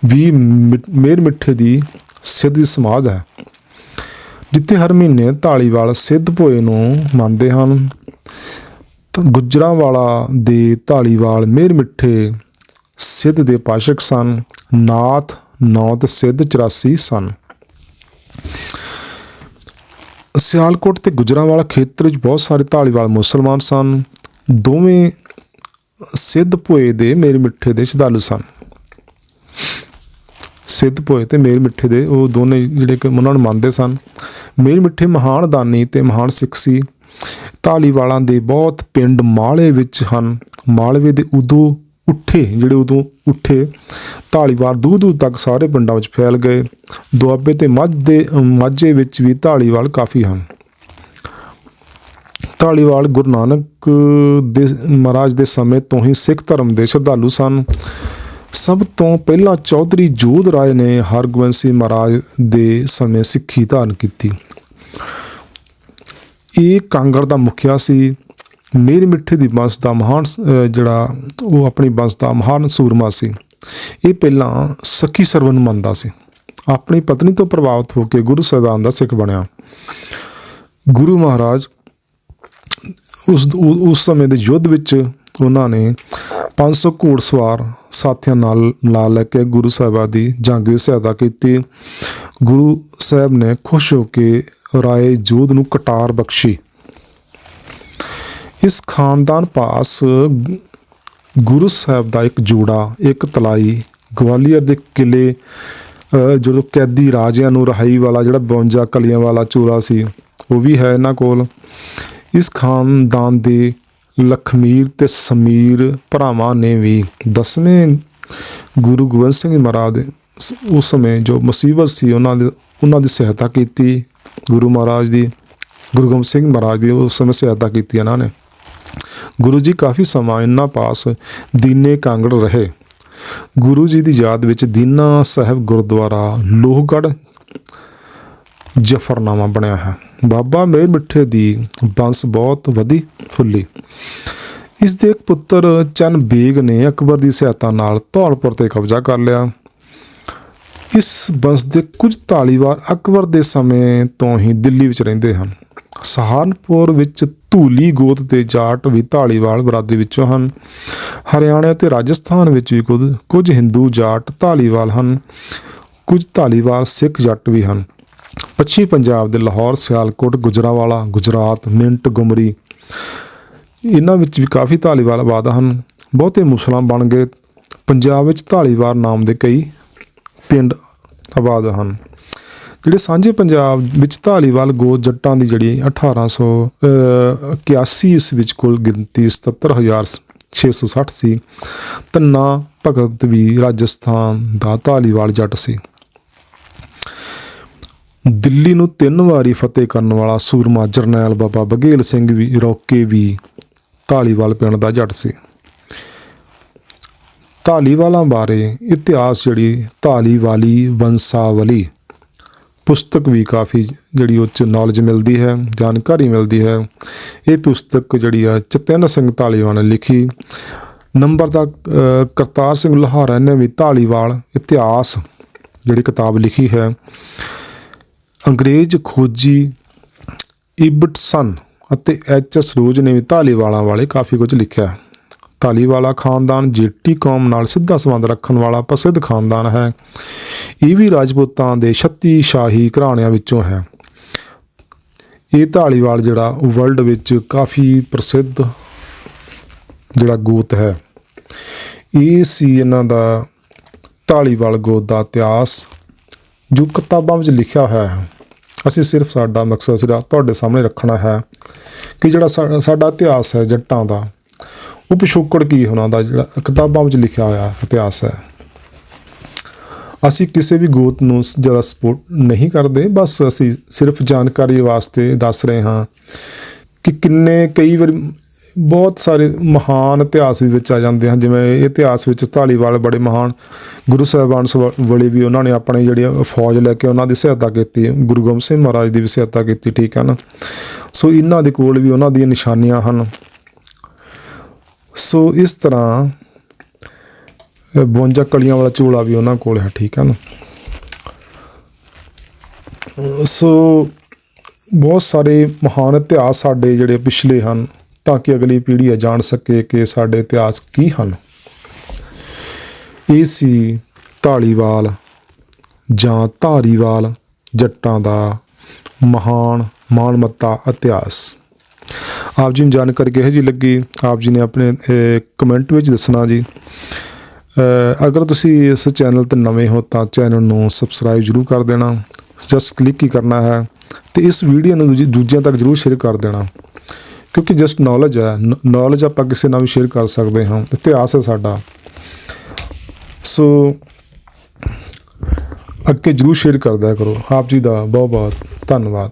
ਵੀ ਮਿ- ਮੇਰ ਮਿੱਠੇ ਦੀ ਸਿੱਧ ਦੀ ਸਮਾਜ ਹੈ। ਜਿੱਥੇ ਹਰ ਮਹੀਨੇ ਧਾਲੀਵਾਲ ਸਿੱਧ ਭੋਏ ਨੂੰ ਮੰਨਦੇ ਹਨ, ਤਾਂ ਗੁੱਜਰਾਂਵਾਲਾ ਦੇ ਧਾਲੀਵਾਲ ਮੇਰ ਮਿੱਠੇ ਸਿੱਧ ਦੇ ਪਾਸ਼ਕ ਸਨ, ਨਾਥ ਨੌ ਸਿੱਧ 84 ਸਨ। ਸਿਆਲਕੋਟ ਤੇ ਗੁਜਰਾਂਵਾਲਾ ਖੇਤਰ ਵਿੱਚ ਬਹੁਤ ਸਾਰੇ ਧਾਲੀਵਾਲ ਮੁਸਲਮਾਨ ਸਨ। ਦੋਵੇਂ ਸਿੱਧ ਭੋਏ ਦੇ ਮੇਰ ਮਿੱਠੇ ਦੇ ਸ਼ਰਧਾਲੂ ਸਨ। ਸਿੱਧ ਭੋਏ ਤੇ ਮੇਰ ਮਿੱਠੇ ਦੇ, ਉਹ ਦੋਨੇ ਜਿਹੜੇ ਕਿ ਉਹਨਾਂ ਨੂੰ ਮੰਨਦੇ ਸਨ। ਮੇਰ ਮਿੱਠੇ ਮਹਾਨ ਦਾਨੀ ਤੇ ਮਹਾਨ ਸਿੱਖ ਸੀ। ਧਾਲੀਵਾਲਾਂ ਦੇ ਬਹੁਤ ਪਿੰਡ ਮਾਲੇ ਵਿੱਚ ਹਨ। ਮਾਲਵੇ ਦੇ ਉਦੋਂ ਉੱਠੇ, ਜਿਹੜੇ ਉਦੋਂ ਉੱਠੇ, ਧਾਲੀਵਾਲ ਦੂਰ ਦੂਰ ਤੱਕ ਸਾਰੇ ਪਿੰਡਾਂ ਵਿੱਚ ਫੈਲ ਗਏ। ਦੁਆਬੇ ਤੇ ਮੱਝ ਦੇ, ਮਾਝੇ ਵਿੱਚ ਵੀ ਧਾਲੀਵਾਲ ਕਾਫੀ ਹਨ। ਧਾਲੀਵਾਲ ਗੁਰੂ ਨਾਨਕ ਦੇ, ਮਹਾਰਾਜ ਦੇ ਸਮੇਂ ਤੋਂ ਹੀ ਸਿੱਖ ਧਰਮ ਦੇ ਸ਼ਰਧਾਲੂ ਸਨ। ਸਭ ਤੋਂ ਪਹਿਲਾਂ ਚੌਧਰੀ ਜੋਧ ਰਾਏ ਨੇ ਹਰਗੋਬਿੰਦ ਸਿੰਘ ਮਹਾਰਾਜ ਦੇ ਸਮੇਂ ਸਿੱਖੀ ਧਾਰਨ ਕੀਤੀ। ਇਹ ਕਾਂਗੜ ਦਾ ਮੁਖੀਆ ਸੀ। ਮੇਰ ਮਿੱਠੇ ਦੀ ਬੰਸ ਦਾ ਮਹਾਨ ਜਿਹੜਾ ਉਹ ਆਪਣੀ ਬੰਸ ਦਾ ਮਹਾਨ ਸੂਰਮਾ ਸੀ। ਇਹ ਪਹਿਲਾਂ ਸਖੀ ਸਰਵਨ ਨੂੰ ਮੰਨਦਾ ਸੀ। ਆਪਣੀ ਪਤਨੀ ਤੋਂ ਪ੍ਰਭਾਵਿਤ ਹੋ ਕੇ ਗੁਰੂ ਸਾਹਿਬਾਨ ਦਾ ਸਿੱਖ ਬਣਿਆ। ਗੁਰੂ ਮਹਾਰਾਜ ਉਸ ਉਸ ਸਮੇਂ ਦੇ ਯੁੱਧ ਵਿੱਚ ਉਹਨਾਂ ਨੇ 500 ਘੋੜਸਵਾਰ ਸਾਥੀਆਂ ਨਾਲ ਨਾਲ ਲੈ ਕੇ ਗੁਰੂ ਸਾਹਿਬਾ ਦੀ ਜੰਗ ਵਿੱਚ ਸਹਾਇਤਾ ਕੀਤੀ। ਗੁਰੂ ਸਾਹਿਬ ਨੇ ਖੁਸ਼ ਹੋ ਕੇ ਰਾਏ ਜੋਧ ਨੂੰ ਕਟਾਰ ਬਖਸ਼ੀ। ਇਸ ਖਾਨਦਾਨ ਪਾਸ ਗੁਰੂ ਸਾਹਿਬ ਦਾ ਇੱਕ ਜੋੜਾ, ਇੱਕ ਤਲਾਈ, ਗਵਾਲੀਅਰ ਦੇ ਕਿਲੇ ਜਦੋਂ ਕੈਦੀ ਰਾਜਿਆਂ ਨੂੰ ਰਹਾਈ ਵਾਲਾ ਜਿਹੜਾ 52 ਕਲੀਆਂ ਵਾਲਾ ਚੂਰਾ ਸੀ, ਉਹ ਵੀ ਹੈ ਇਹਨਾਂ ਕੋਲ। ਇਸ ਖਾਨਦਾਨ ਦੇ ਲਖਮੀਰ ਤੇ ਸਮੀਰ ਭਰਾਵਾਂ ਨੇ ਵੀ ਦਸਵੇਂ ਗੁਰੂ ਗੋਬਿੰਦ ਸਿੰਘ ਮਹਾਰਾਜ ਦੇ ਉਸ ਸਮੇਂ ਜੋ ਮੁਸੀਬਤ ਸੀ ਉਹਨਾਂ ਦੇ, ਉਹਨਾਂ ਦੀ ਸਹਾਇਤਾ ਕੀਤੀ ਗੁਰੂ ਮਹਾਰਾਜ ਦੀ, ਗੁਰੂ ਗੋਬਿੰਦ ਸਿੰਘ ਮਹਾਰਾਜ ਦੀ ਉਸ ਸਮੇਂ ਸਹਾਇਤਾ ਕੀਤੀ ਇਹਨਾਂ ਨੇ। ਗੁਰੂ ਜੀ ਕਾਫੀ ਸਮਾਂ ਇਹਨਾਂ ਪਾਸ ਦੀਨੇ ਕਾਂਗੜ ਰਹੇ। ਗੁਰੂ ਜੀ ਦੀ ਯਾਦ ਵਿੱਚ ਦੀਨਾ ਸਾਹਿਬ ਗੁਰਦੁਆਰਾ ਲੋਹਗੜ੍ਹ ਜਫਰਨਾਮਾ ਬਣਿਆ ਹੈ। ਬਾਬਾ ਮੇਰ ਮਿੱਠੇ ਦੀ ਬੰਸ ਬਹੁਤ ਵਧੀ ਫੁੱਲੀ। ਇਸ ਦੇ ਇੱਕ ਪੁੱਤਰ ਚੰਨ ਬੇਗ ਨੇ ਅਕਬਰ ਦੀ ਸਹਾਇਤਾ ਨਾਲ ਧੌਲਪੁਰ ਤੇ ਕਬਜ਼ਾ ਕਰ ਲਿਆ। ਇਸ ਬੰਸ ਦੇ ਕੁਝ ਧਾਲੀਵਾਲ ਅਕਬਰ ਦੇ ਸਮੇਂ ਤੋਂ ਹੀ ਦਿੱਲੀ ਵਿੱਚ ਰਹਿੰਦੇ ਹਨ। ਸਹਾਰਨਪੁਰ ਵਿੱਚ ਧੂਲੀ ਗੋਤ ਦੇ ਜਾਟ ਵੀ ਧਾਲੀਵਾਲ ਬਰਾਦਰੀ ਵਿੱਚੋਂ ਹਨ। ਹਰਿਆਣਾ ਤੇ ਰਾਜਸਥਾਨ ਵਿੱਚ ਵੀ ਕੁਝ ਕੁਝ ਹਿੰਦੂ ਜਾਟ ਧਾਲੀਵਾਲ ਹਨ। ਕੁਝ ਧਾਲੀਵਾਲ ਸਿੱਖ ਜੱਟ ਵੀ ਹਨ। ਪੱਛਮੀ ਪੰਜਾਬ ਦੇ ਲਾਹੌਰ, ਸਿਆਲਕੋਟ, ਗੁਜਰਾਵਾਲਾ, ਗੁਜਰਾਤ, ਮਿੰਟ, ਗੁਮਰੀ, ਇਹਨਾਂ ਵਿੱਚ ਵੀ ਕਾਫੀ ਧਾਲੀਵਾਲ ਆਬਾਦ ਹਨ। ਬਹੁਤੇ ਮੁਸਲਮਾਨ ਬਣ ਗਏ। ਪੰਜਾਬ ਵਿੱਚ ਧਾਲੀਵਾਲ ਨਾਮ ਦੇ ਕਈ ਪਿੰਡ ਆਬਾਦ ਹਨ। ਜਿਹੜੇ ਸਾਂਝੇ ਪੰਜਾਬ ਵਿੱਚ ਧਾਲੀਵਾਲ ਗੋਤ ਜੱਟਾਂ ਦੀ ਜਿਹੜੀ 1881 ਇਸ ਵਿੱਚ ਕੁੱਲ ਗਿਣਤੀ 77660 ਸੀ। ਤੰਨਾ ਭਗਤ ਵੀ ਰਾਜਸਥਾਨ ਦਾ ਧਾਲੀਵਾਲ ਜੱਟ ਸੀ। ਦਿੱਲੀ ਨੂੰ ਤਿੰਨ ਵਾਰੀ ਫਤਿਹ ਕਰਨ ਵਾਲਾ ਸੂਰਮਾ ਜਰਨੈਲ ਬਾਬਾ ਬਘੇਲ ਸਿੰਘ ਵੀ, ਰੋਕੇ ਵੀ ਧਾਲੀਵਾਲ ਪਿੰਡ ਦਾ ਜੱਟ ਸੀ। ਧਾਲੀਵਾਲਾਂ ਬਾਰੇ ਇਤਿਹਾਸ ਜਿਹੜੀ ਧਾਲੀਵਾਲੀ, ਵੰਸਾਵਲੀ ਪੁਸਤਕ ਵੀ ਕਾਫੀ ਜਿਹੜੀ ਉਹ 'ਚ ਨੌਲੇਜ ਮਿਲਦੀ ਹੈ, ਜਾਣਕਾਰੀ ਮਿਲਦੀ ਹੈ। ਇਹ ਪੁਸਤਕ ਜਿਹੜੀ ਆ ਚਤਨ ਸਿੰਘ ਧਾਲੀਵਾਲ ਨੇ ਲਿਖੀ। ਨੰਬਰ ਦਾ ਕਰਤਾਰ ਸਿੰਘ ਲੋਹਾਰਾ ਨੇ ਵੀ ਧਾਲੀਵਾਲ ਇਤਿਹਾਸ ਜਿਹੜੀ ਕਿਤਾਬ ਲਿਖੀ ਹੈ। ਅੰਗਰੇਜ਼ ਖੋਜੀ ਇਬਟਸਨ ਅਤੇ ਐਚ ਐਸ ਰੋਜ਼ ਨੇ ਵੀ ਧਾਲੀਵਾਲਾਂ ਵਾਲੇ ਕਾਫੀ ਕੁਝ ਲਿਖਿਆ ਧਾਲੀਵਾਲਾ ਖਾਨਦਾਨ ਜੇਟੀ ਕੌਮ ਨਾਲ ਸਿੱਧਾ ਸੰਬੰਧ ਰੱਖਣ ਵਾਲਾ ਪ੍ਰਸਿੱਧ ਖਾਨਦਾਨ ਹੈ। ਇਹ ਵੀ ਰਾਜਪੂਤਾਂ ਦੇ 36 ਸ਼ਾਹੀ ਘਰਾਣਿਆਂ ਵਿੱਚੋਂ ਹੈ। ਇਹ ਧਾਲੀਵਾਲ ਜਿਹੜਾ ਵਰਲਡ ਵਿੱਚ ਕਾਫੀ ਪ੍ਰਸਿੱਧ ਜਿਹੜਾ ਗੋਤ ਹੈ। ਇਹ ਸੀ ਇਹਨਾਂ ਦਾ ਧਾਲੀਵਾਲ ਗੋਤ ਦਾ ਇਤਿਹਾਸ ਜੋ ਕਿਤਾਬਾਂ ਵਿੱਚ ਲਿਖਿਆ ਹੋਇਆ ਹੈ। ਅਸੀਂ ਸਿਰਫ ਸਾਡਾ ਮਕਸਦ ਸਿਰਫ ਤੁਹਾਡੇ ਸਾਹਮਣੇ ਰੱਖਣਾ ਹੈ ਕਿ ਜਿਹੜਾ ਸਾ- ਸਾਡਾ ਇਤਿਹਾਸ ਹੈ ਜੱਟਾਂ ਦਾ, ਉਹ ਪਿਛੋਕੜ ਕੀ ਉਹਨਾਂ ਦਾ, ਜਿਹੜਾ ਕਿਤਾਬਾਂ ਵਿੱਚ ਲਿਖਿਆ ਹੋਇਆ ਇਤਿਹਾਸ ਹੈ। ਅਸੀਂ ਕਿਸੇ ਵੀ ਗੋਤ ਨੂੰ ਜ਼ਿਆਦਾ ਸਪੋਰਟ ਨਹੀਂ ਕਰਦੇ, ਬਸ ਅਸੀਂ ਸਿਰਫ ਜਾਣਕਾਰੀ ਵਾਸਤੇ ਦੱਸ ਰਹੇ ਹਾਂ ਕਿ ਕਿੰਨੇ, ਕਈ ਵਾਰ ਬਹੁਤ ਸਾਰੇ ਮਹਾਨ ਇਤਿਹਾਸ ਵੀ ਵਿੱਚ ਆ ਜਾਂਦੇ ਹਨ ਜਿਵੇਂ ਇਤਿਹਾਸ ਵਿੱਚ ਧਾਲੀਵਾਲ ਬੜੇ ਮਹਾਨ ਗੁਰੂ ਸਾਹਿਬਾਨ ਸਵ- ਵੇਲੇ ਵੀ ਉਹਨਾਂ ਨੇ ਆਪਣੇ ਜਿਹੜੀ ਫੌਜ ਲੈ ਕੇ ਉਹਨਾਂ ਦੀ ਸਹਾਇਤਾ ਕੀਤੀ ਗੁਰੂ ਗੋਬਿੰਦ ਸਿੰਘ ਮਹਾਰਾਜ ਦੀ ਵੀ ਸਹਾਇਤਾ ਕੀਤੀ ਠੀਕ ਹੈ ਨਾ? ਸੋ ਇਹਨਾਂ ਦੇ ਕੋਲ ਵੀ ਉਹਨਾਂ ਦੀਆਂ ਨਿਸ਼ਾਨੀਆਂ ਹਨ। ਸੋ ਇਸ ਤਰ੍ਹਾਂ ਅ, 52 ਕਲੀਆਂ ਵਾਲਾ ਝੋਲਾ ਵੀ ਉਹਨਾਂ ਕੋਲ ਹੈ ਠੀਕ ਹੈ ਨਾ? ਸੋ ਬਹੁਤ ਸਾਰੇ ਮਹਾਨ ਇਤਿਹਾਸ ਸਾਡੇ ਜਿਹੜੇ ਪਿਛਲੇ ਹਨ। ਤਾਂ ਕਿ ਅਗਲੀ ਪੀੜ੍ਹੀ ਇਹ ਜਾਣ ਸਕੇ ਕਿ ਸਾਡੇ ਇਤਿਹਾਸ ਕੀ ਹਨ। ਇਹ ਸੀ ਢਾਲੀਵਾਲ ਜਾਂ ਧਾਰੀਵਾਲ ਜੱਟਾਂ ਦਾ ਮਹਾਨ ਮਾਨਮੱਤਾ ਇਤਿਹਾਸ। ਆਪ ਜੀ ਨੂੰ ਜਾਣਕਾਰੀ ਕਿਹੋ ਜੀ ਲੱਗੀ? ਆਪ ਜੀ ਨੇ ਆਪਣੇ ਕਮੈਂਟ ਵਿੱਚ ਦੱਸਣਾ ਜੀ। ਅਗਰ ਤੁਸੀਂ ਇਸ ਚੈਨਲ ਤੇ ਨਵੇਂ ਹੋ ਤਾਂ ਚੈਨਲ ਨੂੰ ਸਬਸਕ੍ਰਾਈਬ ਜਰੂਰ ਕਰ ਦੇਣਾ। ਜਸਟ ਕਲਿੱਕ ਹੀ ਕਰਨਾ ਹੈ ਤੇ ਇਸ ਵੀਡੀਓ ਨੂੰ ਦੂਜੀ- ਦੂਜਿਆਂ ਤੱਕ ਜਰੂਰ ਸ਼ੇਅਰ ਕਰ ਦੇਣਾ। ਕਿਉਂਕਿ ਜਸਟ ਨੌਲੇਜ ਹੈ। ਨੌਲੇਜ ਆਪਾਂ ਕਿਸੇ ਨਾਲ ਵੀ ਸ਼ੇਅਰ ਕਰ ਸਕਦੇ ਹਾਂ। ਇਤਿਹਾਸ ਹੈ ਸਾਡਾ। ਸੋ ਅੱਗੇ ਜਰੂਰ ਸ਼ੇਅਰ ਕਰਦਾ ਕਰੋ। ਆਪ ਜੀ ਦਾ ਬਹੁਤ ਬਹੁਤ ਧੰਨਵਾਦ।